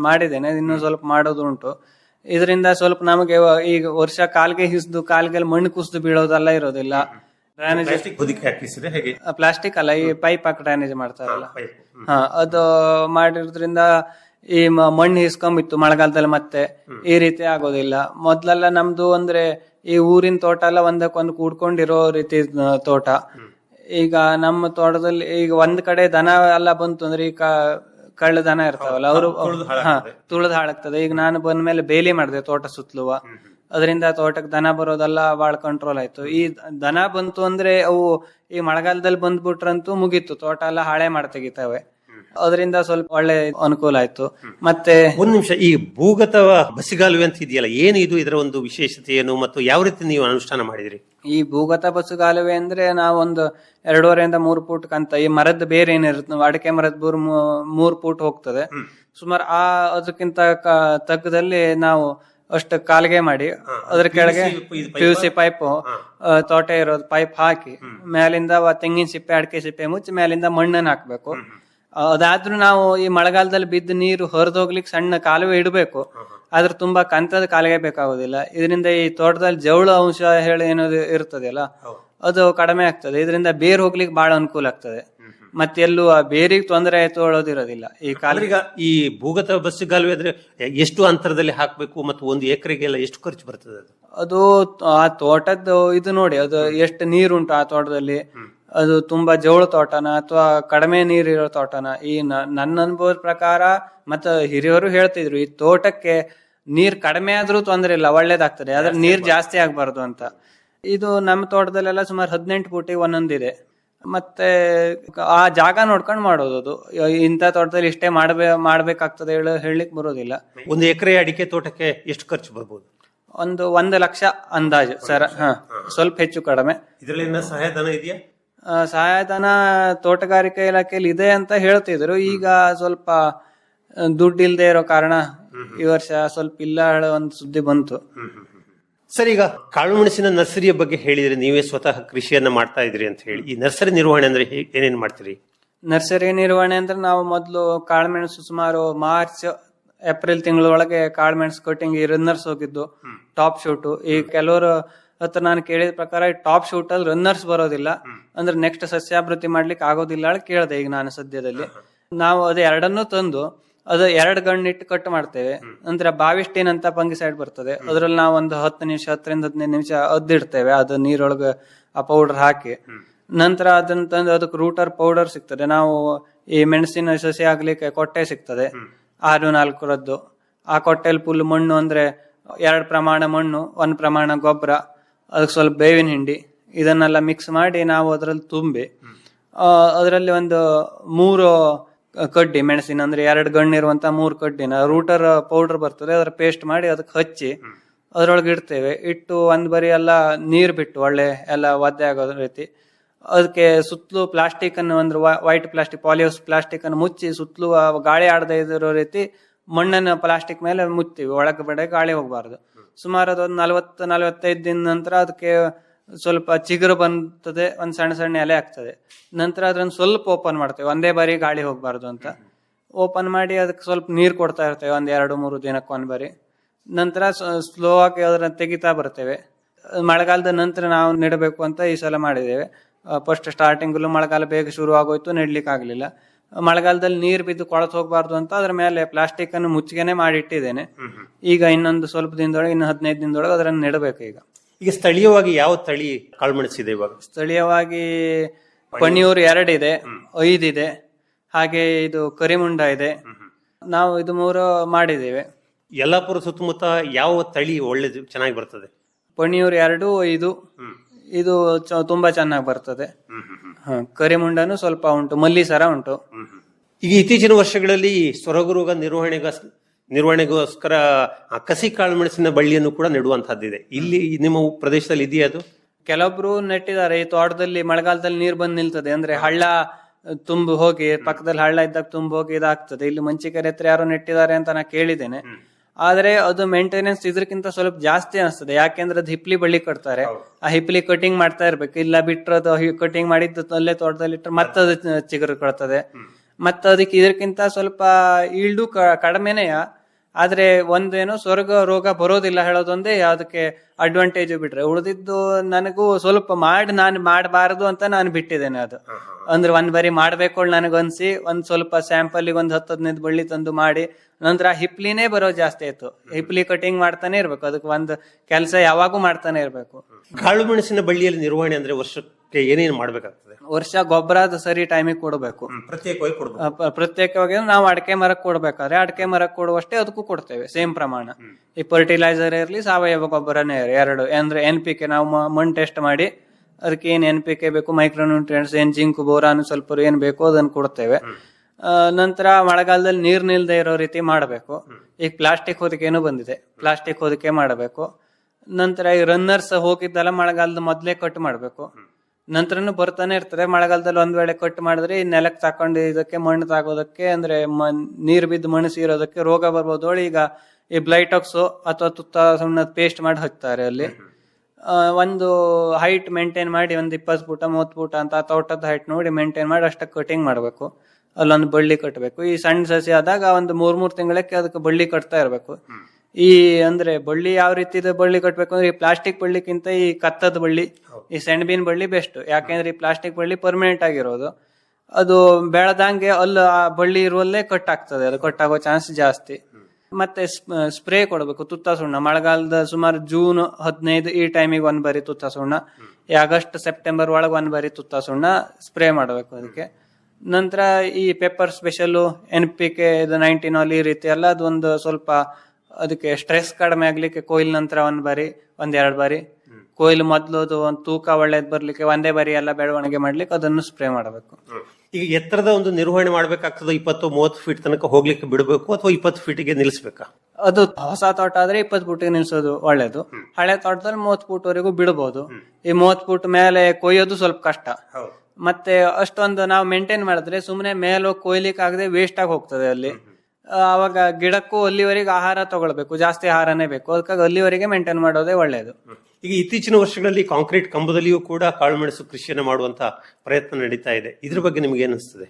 ಮಾಡಿದ್ದೇನೆ ಇನ್ನೂ ಸ್ವಲ್ಪ ಮಾಡೋದು ಉಂಟು. ಇದರಿಂದ ಸ್ವಲ್ಪ ನಮಗೆ ಈಗ ವರ್ಷ ಕಾಲ್ಗೆ ಹಿಸ್ದು ಕಾಲ್ಗೆಲ್ಲ ಮಣ್ಣು ಕುಸಿದು ಬೀಳೋದೆಲ್ಲ ಇರೋದಿಲ್ಲ. ಡ್ರೈನೇಜ್ ಪ್ಲಾಸ್ಟಿಕ್ ಹೊದಿಕೆ ಹಾಕಿಸಿದ್ರೆ ಹೇಗೆ? ಪ್ಲಾಸ್ಟಿಕ್ ಅಲ್ಲ ಈ ಪೈಪ್ ಹಾಕಿ ಡ್ಯಾನೇಜ್ ಮಾಡ್ತಾರಲ್ಲ. ಹಾ ಅದು ಮಾಡಿರೋದ್ರಿಂದ ಈ ಮಣ್ಣು ಹಿಸ್ಕೊಂಬಿತ್ತು ಮಳೆಗಾಲದಲ್ಲಿ ಮತ್ತೆ ಈ ರೀತಿ ಆಗೋದಿಲ್ಲ. ಮೊದ್ಲೆಲ್ಲ ನಮ್ದು ಅಂದ್ರೆ ಈ ಊರಿನ ತೋಟ ಎಲ್ಲ ಒಂದಕ್ಕೊಂದು ಕೂಡ್ಕೊಂಡಿರೋ ರೀತಿ ತೋಟ. ಈಗ ನಮ್ಮ ತೋಟದಲ್ಲಿ ಈಗ ಒಂದ್ ಕಡೆ ದನ ಎಲ್ಲ ಬಂತು ಅಂದ್ರೆ ಈಗ ಕಳ್ಳ ದನ ಇರ್ತಾವಲ್ಲ ಅವರು ಹಾ ತುಳಿದು ಹಾಳಾಗ್ತದೆ. ಈಗ ನಾನು ಬಂದ್ಮೇಲೆ ಬೇಲಿ ಮಾಡಿದೆ ತೋಟ ಸುತ್ತಲುವ. ಅದರಿಂದ ತೋಟಕ್ಕೆ ದನ ಬರೋದೆಲ್ಲ ಬಹಳ ಕಂಟ್ರೋಲ್ ಆಯ್ತು. ಈ ದನ ಬಂತು ಅಂದ್ರೆ ಅವು ಈ ಮಳೆಗಾಲದಲ್ಲಿ ಬಂದ್ಬಿಟ್ರಂತೂ ಮುಗೀತು. ತೋಟ ಎಲ್ಲ ಹಾಳೆ ಮಾಡಿ ತೆಗಿತಾವೆ ಅದರಿಂದ ಸ್ವಲ್ಪ ಒಳ್ಳೆ ಅನುಕೂಲ ಆಯ್ತು. ಮತ್ತೆ ಒಂದ್ ನಿಮಿಷ ಈ ಭೂಗತ ಬಸಿಗಾಲುವೆ ಅಂತ ಇದೆಯಲ್ಲ ಏನು ಇದು ಇದರ ಒಂದು ವಿಶೇಷತೆ ಏನು ಮತ್ತು ಯಾವ ರೀತಿ ನೀವು ಅನುಷ್ಠಾನ ಮಾಡಿದ್ರಿ? ಈ ಭೂಗತ ಬಸ್ಸುಗಾಲುವೆ ಅಂದ್ರೆ ನಾವೊಂದು ಎರಡೂವರೆಯಿಂದ ಮೂರು ಫೂಟ್ ಕಂತ ಈ ಮರದ ಬೇರೆ ಏನಿರುತ್ತೆ ಅಡಿಕೆ ಮರದ ಬೂರ್ ಮೂರ್ ಫೂಟ್ ಹೋಗ್ತದೆ. ಸುಮಾರು ಆ ಅದಕ್ಕಿಂತ ತಗ್ಗದಲ್ಲಿ ನಾವು ಅಷ್ಟು ಕಾಲ್ಗೆ ಮಾಡಿ ಅದ್ರ ಕೆಳಗೆ ಪಿ ಯು ಸಿ ಪೈಪ್ ತೋಟೆ ಇರೋದು ಪೈಪ್ ಹಾಕಿ ಮೇಲಿಂದ ತೆಂಗಿನ ಸಿಪ್ಪೆ ಅಡಿಕೆ ಸಿಪ್ಪೆ ಮುಚ್ಚಿ ಮೇಲಿಂದ ಮಣ್ಣನ್ನು ಹಾಕ್ಬೇಕು. ಅದಾದ್ರೂ ನಾವು ಈ ಮಳೆಗಾಲದಲ್ಲಿ ಬಿದ್ದ ನೀರು ಹೊರದೋಗ್ಲಿಕ್ಕೆ ಸಣ್ಣ ಕಾಲುವೆ ಇಡಬೇಕು. ಆದ್ರೆ ತುಂಬಾ ಕಂತದ ಕಾಲಿಗೆ ಬೇಕಾಗೋದಿಲ್ಲ. ಇದರಿಂದ ಈ ತೋಟದಲ್ಲಿ ಜವಳ ಅಂಶ ಹೇಳಿ ಏನದು ಇರ್ತದೆಯಲ್ಲ ಅದು ಕಡಿಮೆ ಆಗ್ತದೆ. ಇದರಿಂದ ಬೇರ್ ಹೋಗ್ಲಿಕ್ಕೆ ಬಹಳ ಅನುಕೂಲ ಆಗ್ತದೆ. ಮತ್ತೆ ಎಲ್ಲೂ ಆ ಬೇರಿಗೆ ತೊಂದರೆ ತೊಗೊಳೋದಿರೋದಿಲ್ಲ ಈ ಕಾಲ ಈಗ ಈ ಭೂಗತ ಬಸ್ಗಾಲುವೆ ಆದ್ರೆ ಎಷ್ಟು ಅಂತರದಲ್ಲಿ ಹಾಕಬೇಕು ಮತ್ತು ಒಂದು ಎಕರೆಗೆಲ್ಲ ಎಷ್ಟು ಖರ್ಚು ಬರ್ತದೆ ಅದು? ಅದು ಆ ತೋಟದ್ದು ಇದು ನೋಡಿ ಅದು ಎಷ್ಟು ನೀರುಂಟು ಆ ತೋಟದಲ್ಲಿ. ಅದು ತುಂಬಾ ಜೋಳ ತೋಟನ ಅಥವಾ ಕಡಿಮೆ ನೀರಿರೋ ತೋಟನ. ಈ ನನ್ನ ಅನುಭವದ ಪ್ರಕಾರ ಮತ್ತ ಹಿರಿಯವರು ಹೇಳ್ತಿದ್ರು ಈ ತೋಟಕ್ಕೆ ನೀರ್ ಕಡಿಮೆ ಆದ್ರೂ ತೊಂದರೆ ಇಲ್ಲ ಒಳ್ಳೇದಾಗ್ತದೆ. ಆದ್ರೆ ನೀರ್ ಜಾಸ್ತಿ ಆಗ್ಬಾರ್ದು ಅಂತ. ಇದು ನಮ್ಮ ತೋಟದಲ್ಲೆಲ್ಲ ಸುಮಾರು ಹದಿನೆಂಟು ಫೂಟಿಗೆ ಒಂದೊಂದಿದೆ. ಮತ್ತೆ ಆ ಜಾಗ ನೋಡ್ಕೊಂಡು ಮಾಡೋದು ಅದು. ಇಂಥ ತೋಟದಲ್ಲಿ ಇಷ್ಟೇ ಮಾಡ್ಬೇ ಮಾಡ್ಬೇಕಾಗ್ತದೆ ಹೇಳ ಹೇಳಲಿಕ್ಕೆ ಬರೋದಿಲ್ಲ. ಒಂದು ಎಕರೆ ಅಡಿಕೆ ತೋಟಕ್ಕೆ ಎಷ್ಟು ಖರ್ಚು ಬರ್ಬೋದು? ಒಂದು ಒಂದು ಲಕ್ಷ ಅಂದಾಜು ಸರ್ ಹಾ. ಸ್ವಲ್ಪ ಹೆಚ್ಚು ಕಡಿಮೆ. ಇದರಲ್ಲಿ ಸಹಾಯಧನ ಇದೆಯಾ? ಸಹಾಯಧನ ತೋಟಗಾರಿಕೆ ಇಲಾಖೆಯಲ್ಲಿ ಇದೆ ಅಂತ ಹೇಳ್ತಿದ್ರು. ಈಗ ಸ್ವಲ್ಪ ದುಡ್ಡು ಇಲ್ದೇ ಇರೋ ಕಾರಣ ಈ ವರ್ಷ ಸ್ವಲ್ಪ ಇಲ್ಲ ಹೇಳೋ ಒಂದು ಸುದ್ದಿ ಬಂತು. ಸರ್ ಈಗ ಕಾಳುಮೆಣಸಿನ ನರ್ಸರಿಯ ಬಗ್ಗೆ ಹೇಳಿದ್ರೆ ನೀವೇ ಸ್ವತಃ ಕೃಷಿಯನ್ನ ಮಾಡ್ತಾ ಇದ್ರಿ ಅಂತ ಹೇಳಿ. ಈ ನರ್ಸರಿ ನಿರ್ವಹಣೆ ಅಂದ್ರೆ ಏನೇನ್ ಮಾಡ್ತೀರಿ? ನರ್ಸರಿ ನಿರ್ವಹಣೆ ಅಂದ್ರೆ ನಾವು ಮೊದಲು ಕಾಳುಮೆಣಸು ಸುಮಾರು ಮಾರ್ಚ್ ಏಪ್ರಿಲ್ ತಿಂಗಳೊಳಗೆ ಕಾಳುಮೆಣಸು ಕಟಿಂಗ್ ರನ್ನರ್ಸ್ ಹೋಗಿದ್ದು ಟಾಪ್ ಶೂಟ್ ಈ ಕೆಲವರು ಹತ್ರ ನಾನು ಕೇಳಿದ ಪ್ರಕಾರ ಟಾಪ್ ಶೂಟ್ ಅಲ್ಲಿ ರನ್ನರ್ಸ್ ಬರೋದಿಲ್ಲ. ಅಂದ್ರೆ ನೆಕ್ಸ್ಟ್ ಸಸ್ಯಾಭಿವೃದ್ಧಿ ಮಾಡ್ಲಿಕ್ಕೆ ಆಗೋದಿಲ್ಲ ಕೇಳಿದೆ ಈಗ ನಾನು ಸದ್ಯದಲ್ಲಿ. ನಾವು ಅದು ಎರಡನ್ನೂ ತಂದು ಅದು ಎರಡು ಗಣ್ಣಿಟ್ಟು ಕಟ್ ಮಾಡ್ತೇವೆ. ನಂತರ ಬಾವಿಸ್ಟೀನ್ ಅಂತ ಸೈಡ್ ಬರ್ತದೆ. ಅದ್ರಲ್ಲಿ ನಾವು ಒಂದು ಹತ್ತು ನಿಮಿಷ ಹತ್ತರಿಂದ ಹದಿನೈದು ನಿಮಿಷ ಅದ್ದಿಡ್ತೇವೆ. ಅದು ನೀರೊಳಗೆ ಆ ಪೌಡರ್ ಹಾಕಿ. ನಂತರ ಅದನ್ನ ತಂದು ಅದಕ್ಕೆ ರೂಟರ್ ಪೌಡರ್ ಸಿಗ್ತದೆ. ನಾವು ಈ ಮೆಣಸಿನ ಸಸಿ ಆಗ್ಲಿಕ್ಕೆ ಕೊಟ್ಟೆ ಸಿಗ್ತದೆ. ಆರು ನಾಲ್ಕರದ್ದು. ಆ ಕೊಟ್ಟೆಲ್ ಫುಲ್ ಮಣ್ಣು ಅಂದ್ರೆ ಎರಡು ಪ್ರಮಾಣ ಮಣ್ಣು ಒಂದು ಪ್ರಮಾಣ ಗೊಬ್ಬರ ಅದಕ್ಕೆ ಸ್ವಲ್ಪ ಬೇವಿನ ಹಿಂಡಿ. ಇದನ್ನೆಲ್ಲ ಮಿಕ್ಸ್ ಮಾಡಿ ನಾವು ಅದರಲ್ಲಿ ತುಂಬಿ ಅದರಲ್ಲಿ ಒಂದು ಮೂರು ಕಡ್ಡಿ ಮೆಣಸಿನ ಅಂದ್ರೆ ಎರಡು ಗಣ್ಣು ಇರುವಂತಹ ಮೂರು ಕಡ್ಡಿನ ರೂಟರ್ ಪೌಡರ್ ಬರ್ತದೆ ಅದ್ರ ಪೇಸ್ಟ್ ಮಾಡಿ ಅದಕ್ಕೆ ಹಚ್ಚಿ ಅದ್ರೊಳಗೆ ಇಡ್ತೇವೆ. ಇಟ್ಟು ಒಂದ್ ಬರಿ ಎಲ್ಲ ನೀರ್ ಬಿಟ್ಟು ಒಳ್ಳೆ ಎಲ್ಲ ಒದ್ದೆ ಆಗೋ ರೀತಿ. ಅದಕ್ಕೆ ಸುತ್ತಲೂ ಪ್ಲಾಸ್ಟಿಕ್ ಅನ್ನು ಅಂದ್ರೆ ವೈಟ್ ಪ್ಲಾಸ್ಟಿಕ್ ಪಾಲಿಯೋಸ್ ಪ್ಲಾಸ್ಟಿಕ್ ಅನ್ನು ಮುಚ್ಚಿ ಸುತ್ತಲೂ ಗಾಳಿ ಆಡದೇ ಇರೋ ರೀತಿ ಮಣ್ಣನ್ನು ಪ್ಲಾಸ್ಟಿಕ್ ಮೇಲೆ ಮುಚ್ತೀವಿ ಒಳಗೆ ಬಡ ಗಾಳಿ ಹೋಗಬಾರ್ದು. ಸುಮಾರು ಅದೊಂದು ನಲವತ್ತು ನಲವತ್ತೈದು ದಿನ ನಂತರ ಅದಕ್ಕೆ ಸ್ವಲ್ಪ ಚಿಗುರು ಬಂತದೆ ಒಂದ್ ಸಣ್ಣ ಸಣ್ಣ ಎಲೆ ಆಗ್ತದೆ. ನಂತರ ಅದನ್ನ ಸ್ವಲ್ಪ ಓಪನ್ ಮಾಡ್ತೇವೆ. ಒಂದೇ ಬಾರಿ ಗಾಳಿ ಹೋಗಬಾರ್ದು ಅಂತ. ಓಪನ್ ಮಾಡಿ ಅದಕ್ಕೆ ಸ್ವಲ್ಪ ನೀರು ಕೊಡ್ತಾ ಇರ್ತೇವೆ ಒಂದ್ ಎರಡು ಮೂರು ದಿನಕ್ಕೆ ಒಂದ್ ಬಾರಿ. ನಂತರ ಸ್ಲೋ ಆಗಿ ಅದನ್ನ ತೆಗಿತಾ ಬರ್ತೇವೆ. ಮಳೆಗಾಲದ ನಂತರ ನಾವು ನೆಡಬೇಕು ಅಂತ ಈ ಸಲ ಮಾಡಿದ್ದೇವೆ. ಫಸ್ಟ್ ಸ್ಟಾರ್ಟಿಂಗಲ್ಲೂ ಮಳೆಗಾಲ ಬೇಗ ಶುರು ಆಗೋಯ್ತು ನೆಡ್ಲಿಕ್ಕೆ ಆಗ್ಲಿಲ್ಲ. ಮಳೆಗಾಲದಲ್ಲಿ ನೀರು ಬಿದ್ದು ಕೊಳತ್ ಹೋಗಬಾರ್ದು ಅಂತ ಅದ್ರ ಮೇಲೆ ಪ್ಲಾಸ್ಟಿಕ್ ಅನ್ನು ಮುಚ್ಚಿಗೆನೆ ಮಾಡಿ ಇಟ್ಟಿದ್ದೇನೆ. ಈಗ ಇನ್ನೊಂದು ಸ್ವಲ್ಪ ದಿನದೊಳಗೆ ಇನ್ನು ಹದಿನೈದು ದಿನದೊಳಗೆ ಅದರನ್ನು ನೆಡಬೇಕು ಈಗ. ಈಗ ಸ್ಥಳೀಯವಾಗಿ ಯಾವ ತಳಿ ಕಾಳುಮೆಣಸಿದೆ ಇವಾಗ? ಸ್ಥಳೀಯವಾಗಿ ಪಣಿಯೂರು ಎರಡಿದೆ ಐದಿದೆ ಹಾಗೆ ಇದು ಕರಿಮುಂಡ ಇದೆ. ನಾವು ಇದು ಮೂರು ಮಾಡಿದ್ದೇವೆ. ಯಲ್ಲಾಪುರ ಸುತ್ತಮುತ್ತ ಯಾವ ತಳಿ ಒಳ್ಳೇದು ಚೆನ್ನಾಗಿ ಬರ್ತದೆ? ಪಣಿಯೂರು ಎರಡು ಐದು. ಇದು ಚ- ತುಂಬಾ ಚೆನ್ನಾಗಿ ಬರ್ತದೆ. ಹ, ಕರಿಮುಂಡನು ಸ್ವಲ್ಪ ಉಂಟು ಮಲ್ಲಿಸರ ಉಂಟು. ಈಗ ಇತ್ತೀಚಿನ ವರ್ಷಗಳಲ್ಲಿ ಸೊರಗು ರೋಗ ನಿರ್ವಹಣೆಗ ನಿರ್ವಹಣೆಗೋಸ್ಕರ ಆ ಕಸಿ ಕಾಳುಮೆಣಸಿನ ಬಳ್ಳಿಯನ್ನು ಕೂಡ ನೆಡುವಂತಹದ್ದಿದೆ. ಇಲ್ಲಿ ನಿಮ್ಮ ಪ್ರದೇಶದಲ್ಲಿ ಇದೆಯಾ ಅದು? ಕೆಲವೊಬ್ರು ನೆಟ್ಟಿದ್ದಾರೆ ಈ ತೋಟದಲ್ಲಿ ಮಳೆಗಾಲದಲ್ಲಿ ನೀರು ಬಂದು ನಿಲ್ತದೆ. ಅಂದ್ರೆ ಹಳ್ಳ ತುಂಬ ಹೋಗಿ ಪಕ್ಕದಲ್ಲಿ ಹಳ್ಳ ಇದ್ದಾಗ ತುಂಬ ಹೋಗಿ ಇದಾಗ್ತದೆ. ಇಲ್ಲಿ ಮಂಚಿಕೆರೆ ಹತ್ರ ಯಾರೋ ನೆಟ್ಟಿದ್ದಾರೆ ಅಂತ ನಾನು ಕೇಳಿದ್ದೇನೆ. ಆದ್ರೆ ಅದು ಮೇಂಟೆನೆನ್ಸ್ ಇದಕ್ಕಿಂತ ಸ್ವಲ್ಪ ಜಾಸ್ತಿ ಅನಿಸ್ತದೆ. ಯಾಕೆಂದ್ರೆ ಅದು ಹಿಪ್ಲಿ ಬಳ್ಳಿ ಕಟ್ತಾರೆ. ಆ ಹಿಪ್ಲಿ ಕಟಿಂಗ್ ಮಾಡ್ತಾ ಇರ್ಬೇಕು. ಇಲ್ಲ ಬಿಟ್ಟರೆ ಅದು ಕಟಿಂಗ್ ಮಾಡಿದ್ದು ಅಲ್ಲೇ ತೋಟದಲ್ಲಿ ಇಟ್ಟರೆ ಮತ್ತೆ ಅದು ಚಿಗುರು ಕೊಡ್ತದೆ. ಮತ್ತೆ ಅದಕ್ಕೆ ಇದಕ್ಕಿಂತ ಸ್ವಲ್ಪ ಈಲ್ಡು ಕಡಿಮೆನೆಯ? ಆದ್ರೆ ಒಂದೇನು ಸ್ವರ್ಗ ರೋಗ ಬರೋದಿಲ್ಲ ಹೇಳೋದೊಂದೇ ಅದಕ್ಕೆ ಅಡ್ವಾಂಟೇಜ್ ಬಿಟ್ರೆ. ಉಳಿದಿದ್ದು ನನಗೂ ಸ್ವಲ್ಪ ಮಾಡಿ ನಾನು ಮಾಡಬಾರದು ಅಂತ ನಾನು ಬಿಟ್ಟಿದ್ದೇನೆ ಅದು. ಅಂದ್ರೆ ಒಂದ್ ಬರಿ ಮಾಡ್ಬೇಕು ನನಗೆ ಅನ್ಸಿ ಒಂದ್ ಸ್ವಲ್ಪ ಸ್ಯಾಂಪಲ್ ಒಂದ್ ಹತ್ತು ಹದಿನೈದು ಬಳ್ಳಿ ತಂದು ಮಾಡಿ ನಂತರ ಹಿಪ್ಲಿನೇ ಬರೋ ಜಾಸ್ತಿ ಆಯ್ತು. ಹಿಪ್ಲಿ ಕಟಿಂಗ್ ಮಾಡ್ತಾನೆ ಇರ್ಬೇಕು. ಅದಕ್ಕೆ ಒಂದ್ ಕೆಲಸ ಯಾವಾಗೂ ಮಾಡ್ತಾನೆ ಇರ್ಬೇಕು. ಕಾಳುಮೆಣಸಿನ ಬಳ್ಳಿಯಲ್ಲಿ ನಿರ್ವಹಣೆ ಅಂದ್ರೆ ವರ್ಷಕ್ಕೆ ಏನೇನು ಮಾಡ್ಬೇಕಾಗ್ತದೆ? ವರ್ಷ ಗೊಬ್ಬರ ಅದು ಸರಿ ಟೈಮಿಗೆ ಕೊಡಬೇಕು. ಪ್ರತ್ಯೇಕವಾಗಿ ಕೊಡಬೇಕು. ಪ್ರತ್ಯೇಕವಾಗಿ ನಾವು ಅಡಕೆ ಮರಕ್ಕೆ ಕೊಡ್ಬೇಕಾದ್ರೆ ಅಡಕೆ ಮರಕ್ಕೆ ಕೊಡುವಷ್ಟೇ ಅದಕ್ಕೂ ಕೊಡ್ತೇವೆ ಸೇಮ್ ಪ್ರಮಾಣ. ಈ ಫರ್ಟಿಲೈಸರ್ ಇರಲಿ ಸಾವಯವ ಗೊಬ್ಬರನೇ ಇರಲಿ ಎರಡು. ಅಂದ್ರೆ ಎನ್ ಪಿ ಕೆ ನಾವು ಮಣ್ಣು ಟೆಸ್ಟ್ ಮಾಡಿ ಅದಕ್ಕೆ ಏನ್ ಎನ್ ಪಿ ಕೆ ಬೇಕು ಮೈಕ್ರೋನ್ಯೂಟ್ರಿಯೆಂಟ್ಸ್ ಏನ್ ಜಿಂಕ್ ಬೋರಾನು ಸ್ವಲ್ಪ ಏನ್ ಬೇಕೋ ಅದನ್ನ ಕೊಡ್ತೇವೆ. ಆ, ನಂತರ ಮಳೆಗಾಲದಲ್ಲಿ ನೀರ್ ನಿಲ್ದೇ ಇರೋ ರೀತಿ ಮಾಡಬೇಕು. ಈಗ ಪ್ಲಾಸ್ಟಿಕ್ ಹೊದಿಕೆನೂ ಬಂದಿದೆ. ಪ್ಲಾಸ್ಟಿಕ್ ಹೊದಿಕೆ ಮಾಡಬೇಕು. ನಂತರ ಈ ರನ್ನರ್ಸ್ ಹೋಗಿದ್ದೆಲ್ಲ ಮಳೆಗಾಲದ ಮೊದಲೇ ಕಟ್ ಮಾಡಬೇಕು. ನಂತರನು ಬರ್ತಾನೆ ಇರ್ತದೆ. ಮಳೆಗಾಲದಲ್ಲಿ ಒಂದ್ ವೇಳೆ ಕಟ್ ಮಾಡಿದ್ರೆ ಈ ನೆಲಕ್ಕೆ ತಕೊಂಡು ಇದಕ್ಕೆ ಮಣ್ಣು ತಾಗೋದಕ್ಕೆ, ಅಂದ್ರೆ ನೀರು ಬಿದ್ದು ಮಣ್ಣು ಸೀರೋದಕ್ಕೆ ರೋಗ ಬರ್ಬೋದು. ಈಗ ಈ ಬ್ಲೈಟಾಕ್ಸ್ ಅಥವಾ ತುತ್ತ ಸುಣ್ಣದ ಪೇಸ್ಟ್ ಮಾಡಿ ಹಾಕ್ತಾರೆ ಅಲ್ಲಿ. ಒಂದು ಹೈಟ್ ಮೇಂಟೈನ್ ಮಾಡಿ ಒಂದು ಇಪ್ಪತ್ತು ಫೂಟ ಮೂವತ್ತು ಫೂಟ ಅಂತ ತೋಟದ ಹೈಟ್ ನೋಡಿ ಮೇಂಟೈನ್ ಮಾಡಿ ಅಷ್ಟಕ್ಕೆ ಕಟಿಂಗ್ ಮಾಡಬೇಕು. ಅಲ್ಲೊಂದು ಬಳ್ಳಿ ಕಟ್ಟಬೇಕು ಈ ಸಣ್ಣ ಸಸಿ ಆದಾಗ ಒಂದು ಮೂರ್ ಮೂರ್ ತಿಂಗಳಕ್ಕೆ ಅದಕ್ಕೆ ಬಳ್ಳಿ ಕಟ್ತಾ ಇರಬೇಕು. ಈ ಅಂದ್ರೆ ಬಳ್ಳಿ ಯಾವ ರೀತಿ ಬಳ್ಳಿ ಕಟ್ಬೇಕು ಅಂದ್ರೆ ಈ ಪ್ಲಾಸ್ಟಿಕ್ ಬಳ್ಳಿಕ್ಕಿಂತ ಈ ಕತ್ತದ ಬಳ್ಳಿ ಈ ಸೆಣಬಿನ ಬಳ್ಳಿ ಬೆಸ್ಟ್ ಯಾಕೆಂದ್ರೆ ಈ ಪ್ಲಾಸ್ಟಿಕ್ ಬಳ್ಳಿ ಪರ್ಮನೆಂಟ್ ಆಗಿರೋದು. ಅದು ಬೆಳೆದಂಗೆ ಅಲ್ಲಿ ಆ ಬಳ್ಳಿ ಇರುವಲ್ಲೇ ಕಟ್ ಆಗ್ತದೆ ಅದು ಕಟ್ ಆಗೋ ಚಾನ್ಸ್ ಜಾಸ್ತಿ ಮತ್ತೆ ಸ್ಪ್ರೇ ಕೊಡಬೇಕು ತುತ್ತ ಸುಣ್ಣ. ಮಳೆಗಾಲದ ಸುಮಾರು ಜೂನ್ ಹದಿನೈದು ಈ ಟೈಮಿಗೆ ಒಂದ್ ಬಾರಿ ತುತ್ತ ಸುಣ್ಣ. ಈ ಆಗಸ್ಟ್ ಸೆಪ್ಟೆಂಬರ್ ಒಳಗೆ ಒಂದ್ ಬಾರಿ ತುತ್ತ ಸುಣ್ಣ ಸ್ಪ್ರೇ ಮಾಡಬೇಕು ಅದಕ್ಕೆ. ನಂತರ ಈ pepper special N P K ಇದು ನೈನ್ಟೀನ್ ಅಲ್ಲಿ ಈ ರೀತಿ ಎಲ್ಲ ಅದೊಂದು ಸ್ವಲ್ಪ ಅದಕ್ಕೆ ಸ್ಟ್ರೆಸ್ ಕಡಿಮೆ ಆಗ್ಲಿಕ್ಕೆ ಕೊಯ್ಲ್ ನಂತರ ಒಂದ್ ಬಾರಿ ಒಂದ್ ಎರಡ್ ಬಾರಿ. ಕೊಯ್ಲು ಮೊದ್ಲು ಒಂದು ಒಂದ್ ತೂಕ ಒಳ್ಳೇದ್ ಬರ್ಲಿಕ್ಕೆ ಒಂದೇ ಬಾರಿ ಎಲ್ಲ ಬೆಳವಣಿಗೆ ಮಾಡ್ಲಿಕ್ಕೆ ಅದನ್ನು ಸ್ಪ್ರೇ ಮಾಡಬೇಕು. ಈಗ ಎತ್ತರದ ಒಂದು ನಿರ್ವಹಣೆ ಮಾಡ್ಬೇಕಾಗ್ತದೆ ಇಪ್ಪತ್ತು ಮೂವತ್ತು ಫೀಟ್ ತನಕ ಹೋಗ್ಲಿಕ್ಕೆ ಬಿಡಬೇಕು ಅಥವಾ ಇಪ್ಪತ್ತು ಫೀಟಿಗೆ ನಿಲ್ಸ್ಬೇಕಾ? ಅದು ಹೊಸ ತೋಟ ಆದ್ರೆ ಇಪ್ಪತ್ತು ಫೂಟಿಗೆ ನಿಲ್ಸೋದು ಒಳ್ಳೇದು. ಹಳೆ ತೋಟದಲ್ಲಿ ಮೂವತ್ತು ಫೂಟ್ ವರೆಗೂ ಬಿಡಬಹುದು ಈ ಮೂವತ್ತು ಫೂಟ್ ಮೇಲೆ ಕೊಯ್ಯೋದು ಸ್ವಲ್ಪ ಕಷ್ಟ. ಮತ್ತೆ ಅಷ್ಟೊಂದು ನಾವು ಮೇಂಟೈನ್ ಮಾಡಿದ್ರೆ ಸುಮ್ಮನೆ ಮೇಲೆ ಕೊಯ್ಲಿಕ್ಕೆ ಆಗದೆ ವೇಸ್ಟ್ ಆಗಿ ಹೋಗ್ತದೆ ಅಲ್ಲಿ. ಅವಾಗ ಗಿಡಕ್ಕೂ ಅಲ್ಲಿವರೆಗೆ ಆಹಾರ ತಗೊಳ್ಬೇಕು ಜಾಸ್ತಿ ಆಹಾರನೇ ಬೇಕು. ಅದಕ್ಕಾಗಿ ಅಲ್ಲಿವರೆಗೆ ಮೇಂಟೈನ್ ಮಾಡೋದೇ ಒಳ್ಳೆಯದು ಈಗ ಇತ್ತೀಚಿನ ವರ್ಷಗಳಲ್ಲಿ ಕಾಂಕ್ರೀಟ್ ಕಂಬದಲ್ಲಿಯೂ ಕೂಡ ಕಾಳುಮೆಣಸು ಕೃಷಿಯನ್ನು ಮಾಡುವಂತ ಪ್ರಯತ್ನ ನಡೀತಾ ಇದೆ. ಇದ್ರ ಬಗ್ಗೆ ನಿಮ್ಗೆ ಏನಿಸ್ತದೆ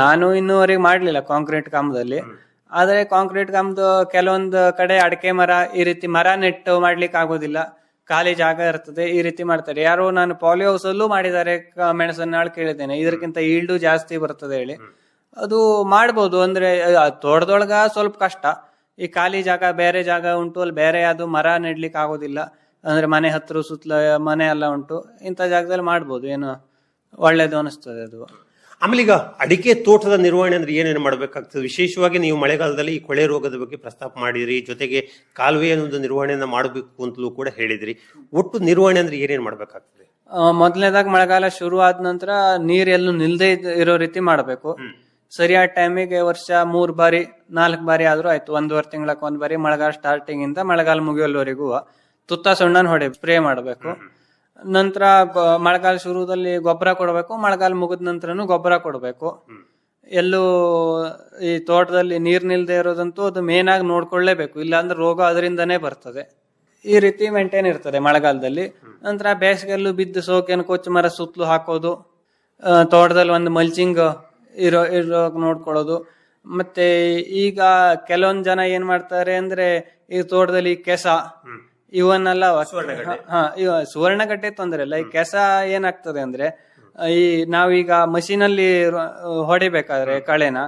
ನಾನು ಇನ್ನೂವರೆಗೆ ಮಾಡಲಿಲ್ಲ ಕಾಂಕ್ರೀಟ್ ಕಂಬದಲ್ಲಿ. ಆದರೆ ಕಾಂಕ್ರೀಟ್ ಕಂಬದ ಕೆಲವೊಂದು ಕಡೆ ಅಡಕೆ ಮರ ಈ ರೀತಿ ಮರ ನೆಟ್ಟು ಮಾಡ್ಲಿಕ್ಕೆ ಆಗೋದಿಲ್ಲ. ಖಾಲಿ ಜಾಗ ಇರ್ತದೆ ಈ ರೀತಿ ಮಾಡ್ತಾರೆ. ಯಾರು ನಾನು ಪಾಲಿ ಹೌಸ್ ಅಲ್ಲೂ ಮಾಡಿದ್ದಾರೆ ಮೆಣಸನ್ನ ಮೆಣಸನ್ನಾಳು ಕೇಳಿದ್ದೇನೆ. ಇದಕ್ಕಿಂತ ಈಲ್ಡು ಜಾಸ್ತಿ ಬರ್ತದೆ ಹೇಳಿ. ಅದು ಮಾಡ್ಬೋದು ಅಂದ್ರೆ ತೋಟದೊಳಗ ಸ್ವಲ್ಪ ಕಷ್ಟ. ಈ ಖಾಲಿ ಜಾಗ ಬೇರೆ ಜಾಗ ಉಂಟು ಅಲ್ಲಿ ಬೇರೆ ಯಾವುದು ಮರ ನೆಡ್ಲಿಕ್ಕೆ ಆಗೋದಿಲ್ಲ. ಅಂದ್ರೆ ಮನೆ ಹತ್ರ ಸುತ್ತಲ ಮನೆ ಎಲ್ಲ ಉಂಟು. ಇಂಥ ಜಾಗದಲ್ಲಿ ಮಾಡ್ಬೋದು ಏನು ಒಳ್ಳೇದು ಅನಿಸ್ತದೆ ಅದು. ಆಮೇಲೆ ಈಗ ಅಡಿಕೆ ತೋಟದ ನಿರ್ವಹಣೆ ಅಂದ್ರೆ ಏನೇನು ಮಾಡಬೇಕಾಗ್ತದೆ? ವಿಶೇಷವಾಗಿ ನೀವು ಮಳೆಗಾಲದಲ್ಲಿ ಈ ಕೊಳೆ ರೋಗದ ಬಗ್ಗೆ ಪ್ರಸ್ತಾಪ ಮಾಡಿದ್ರಿ. ಜೊತೆಗೆ ಕಾಲುವೆಯ ಒಂದು ನಿರ್ವಹಣೆಯನ್ನು ಮಾಡಬೇಕು ಅಂತಲೂ ಕೂಡ ಹೇಳಿದ್ರಿ. ಒಟ್ಟು ನಿರ್ವಹಣೆ ಅಂದ್ರೆ ಏನೇನು ಮಾಡಬೇಕಾಗ್ತದೆ? ಮೊದಲನೇದಾಗ ಮಳೆಗಾಲ ಶುರು ಆದ ನಂತರ ನೀರ್ ಎಲ್ಲೂ ನಿಲ್ದೇ ಇದ್- ಇರೋ ರೀತಿ ಮಾಡಬೇಕು. ಸರಿಯಾದ ಟೈಮಿಗೆ ವರ್ಷ ಮೂರ್ ಬಾರಿ ನಾಲ್ಕು ಬಾರಿ ಆದ್ರೂ ಆಯ್ತು. ಒಂದೂವರೆ ತಿಂಗಳಕ್ಕೆ ಒಂದ್ ಬಾರಿ ಮಳೆಗಾಲ ಸ್ಟಾರ್ಟಿಂಗ್ ಇಂದ ಮಳೆಗಾಲ ಮುಗಿಯೋಲ್ವರೆಗೂ ತುತ್ತ ಸುಣ್ಣನ ಹೊಡೆ ಸ್ಪ್ರೇ ಮಾಡಬೇಕು. ನಂತರ ಮಳೆಗಾಲ ಶುರುದಲ್ಲಿ ಗೊಬ್ಬರ ಕೊಡಬೇಕು. ಮಳೆಗಾಲ ಮುಗಿದ ನಂತರನು ಗೊಬ್ಬರ ಕೊಡಬೇಕು. ಎಲ್ಲೂ ಈ ತೋಟದಲ್ಲಿ ನೀರ್ ನಿಲ್ದೇ ಇರೋದಂತೂ ಅದು ಮೇನ್ ಆಗಿ ನೋಡ್ಕೊಳ್ಳೇಬೇಕು. ಇಲ್ಲಾಂದ್ರೆ ರೋಗ ಅದರಿಂದನೇ ಬರ್ತದೆ. ಈ ರೀತಿ ಮೇಂಟೈನ್ ಇರ್ತದೆ ಮಳೆಗಾಲದಲ್ಲಿ. ನಂತರ ಬೇಸಿಗೆಲ್ಲೂ ಬಿದ್ದು ಸೋಕೇನು ಕೊಚ್ಚು ಮರ ಸುತ್ತಲೂ ಹಾಕೋದು. ತೋಟದಲ್ಲಿ ಒಂದು ಮಲ್ಚಿಂಗ್ ಇರೋ ಇರೋ ನೋಡ್ಕೊಳ್ಳೋದು. ಮತ್ತೆ ಈಗ ಕೆಲವೊಂದ್ ಜನ ಏನ್ ಮಾಡ್ತಾರೆ ಅಂದ್ರೆ ಈ ತೋಟದಲ್ಲಿ ಕೆಸ ಇವನ್ನೆಲ್ಲ ಸುವರ್ಣಗಡ್ಡೆ. ತೊಂದರೆ ಇಲ್ಲ. ಈ ಕೆಸ ಏನಾಗ್ತದೆ ಅಂದ್ರೆ ಈ ನಾವೀಗ ಮಷೀನಲ್ಲಿ ಹೊಡಿಬೇಕಾದ್ರೆ ಕಳೆನ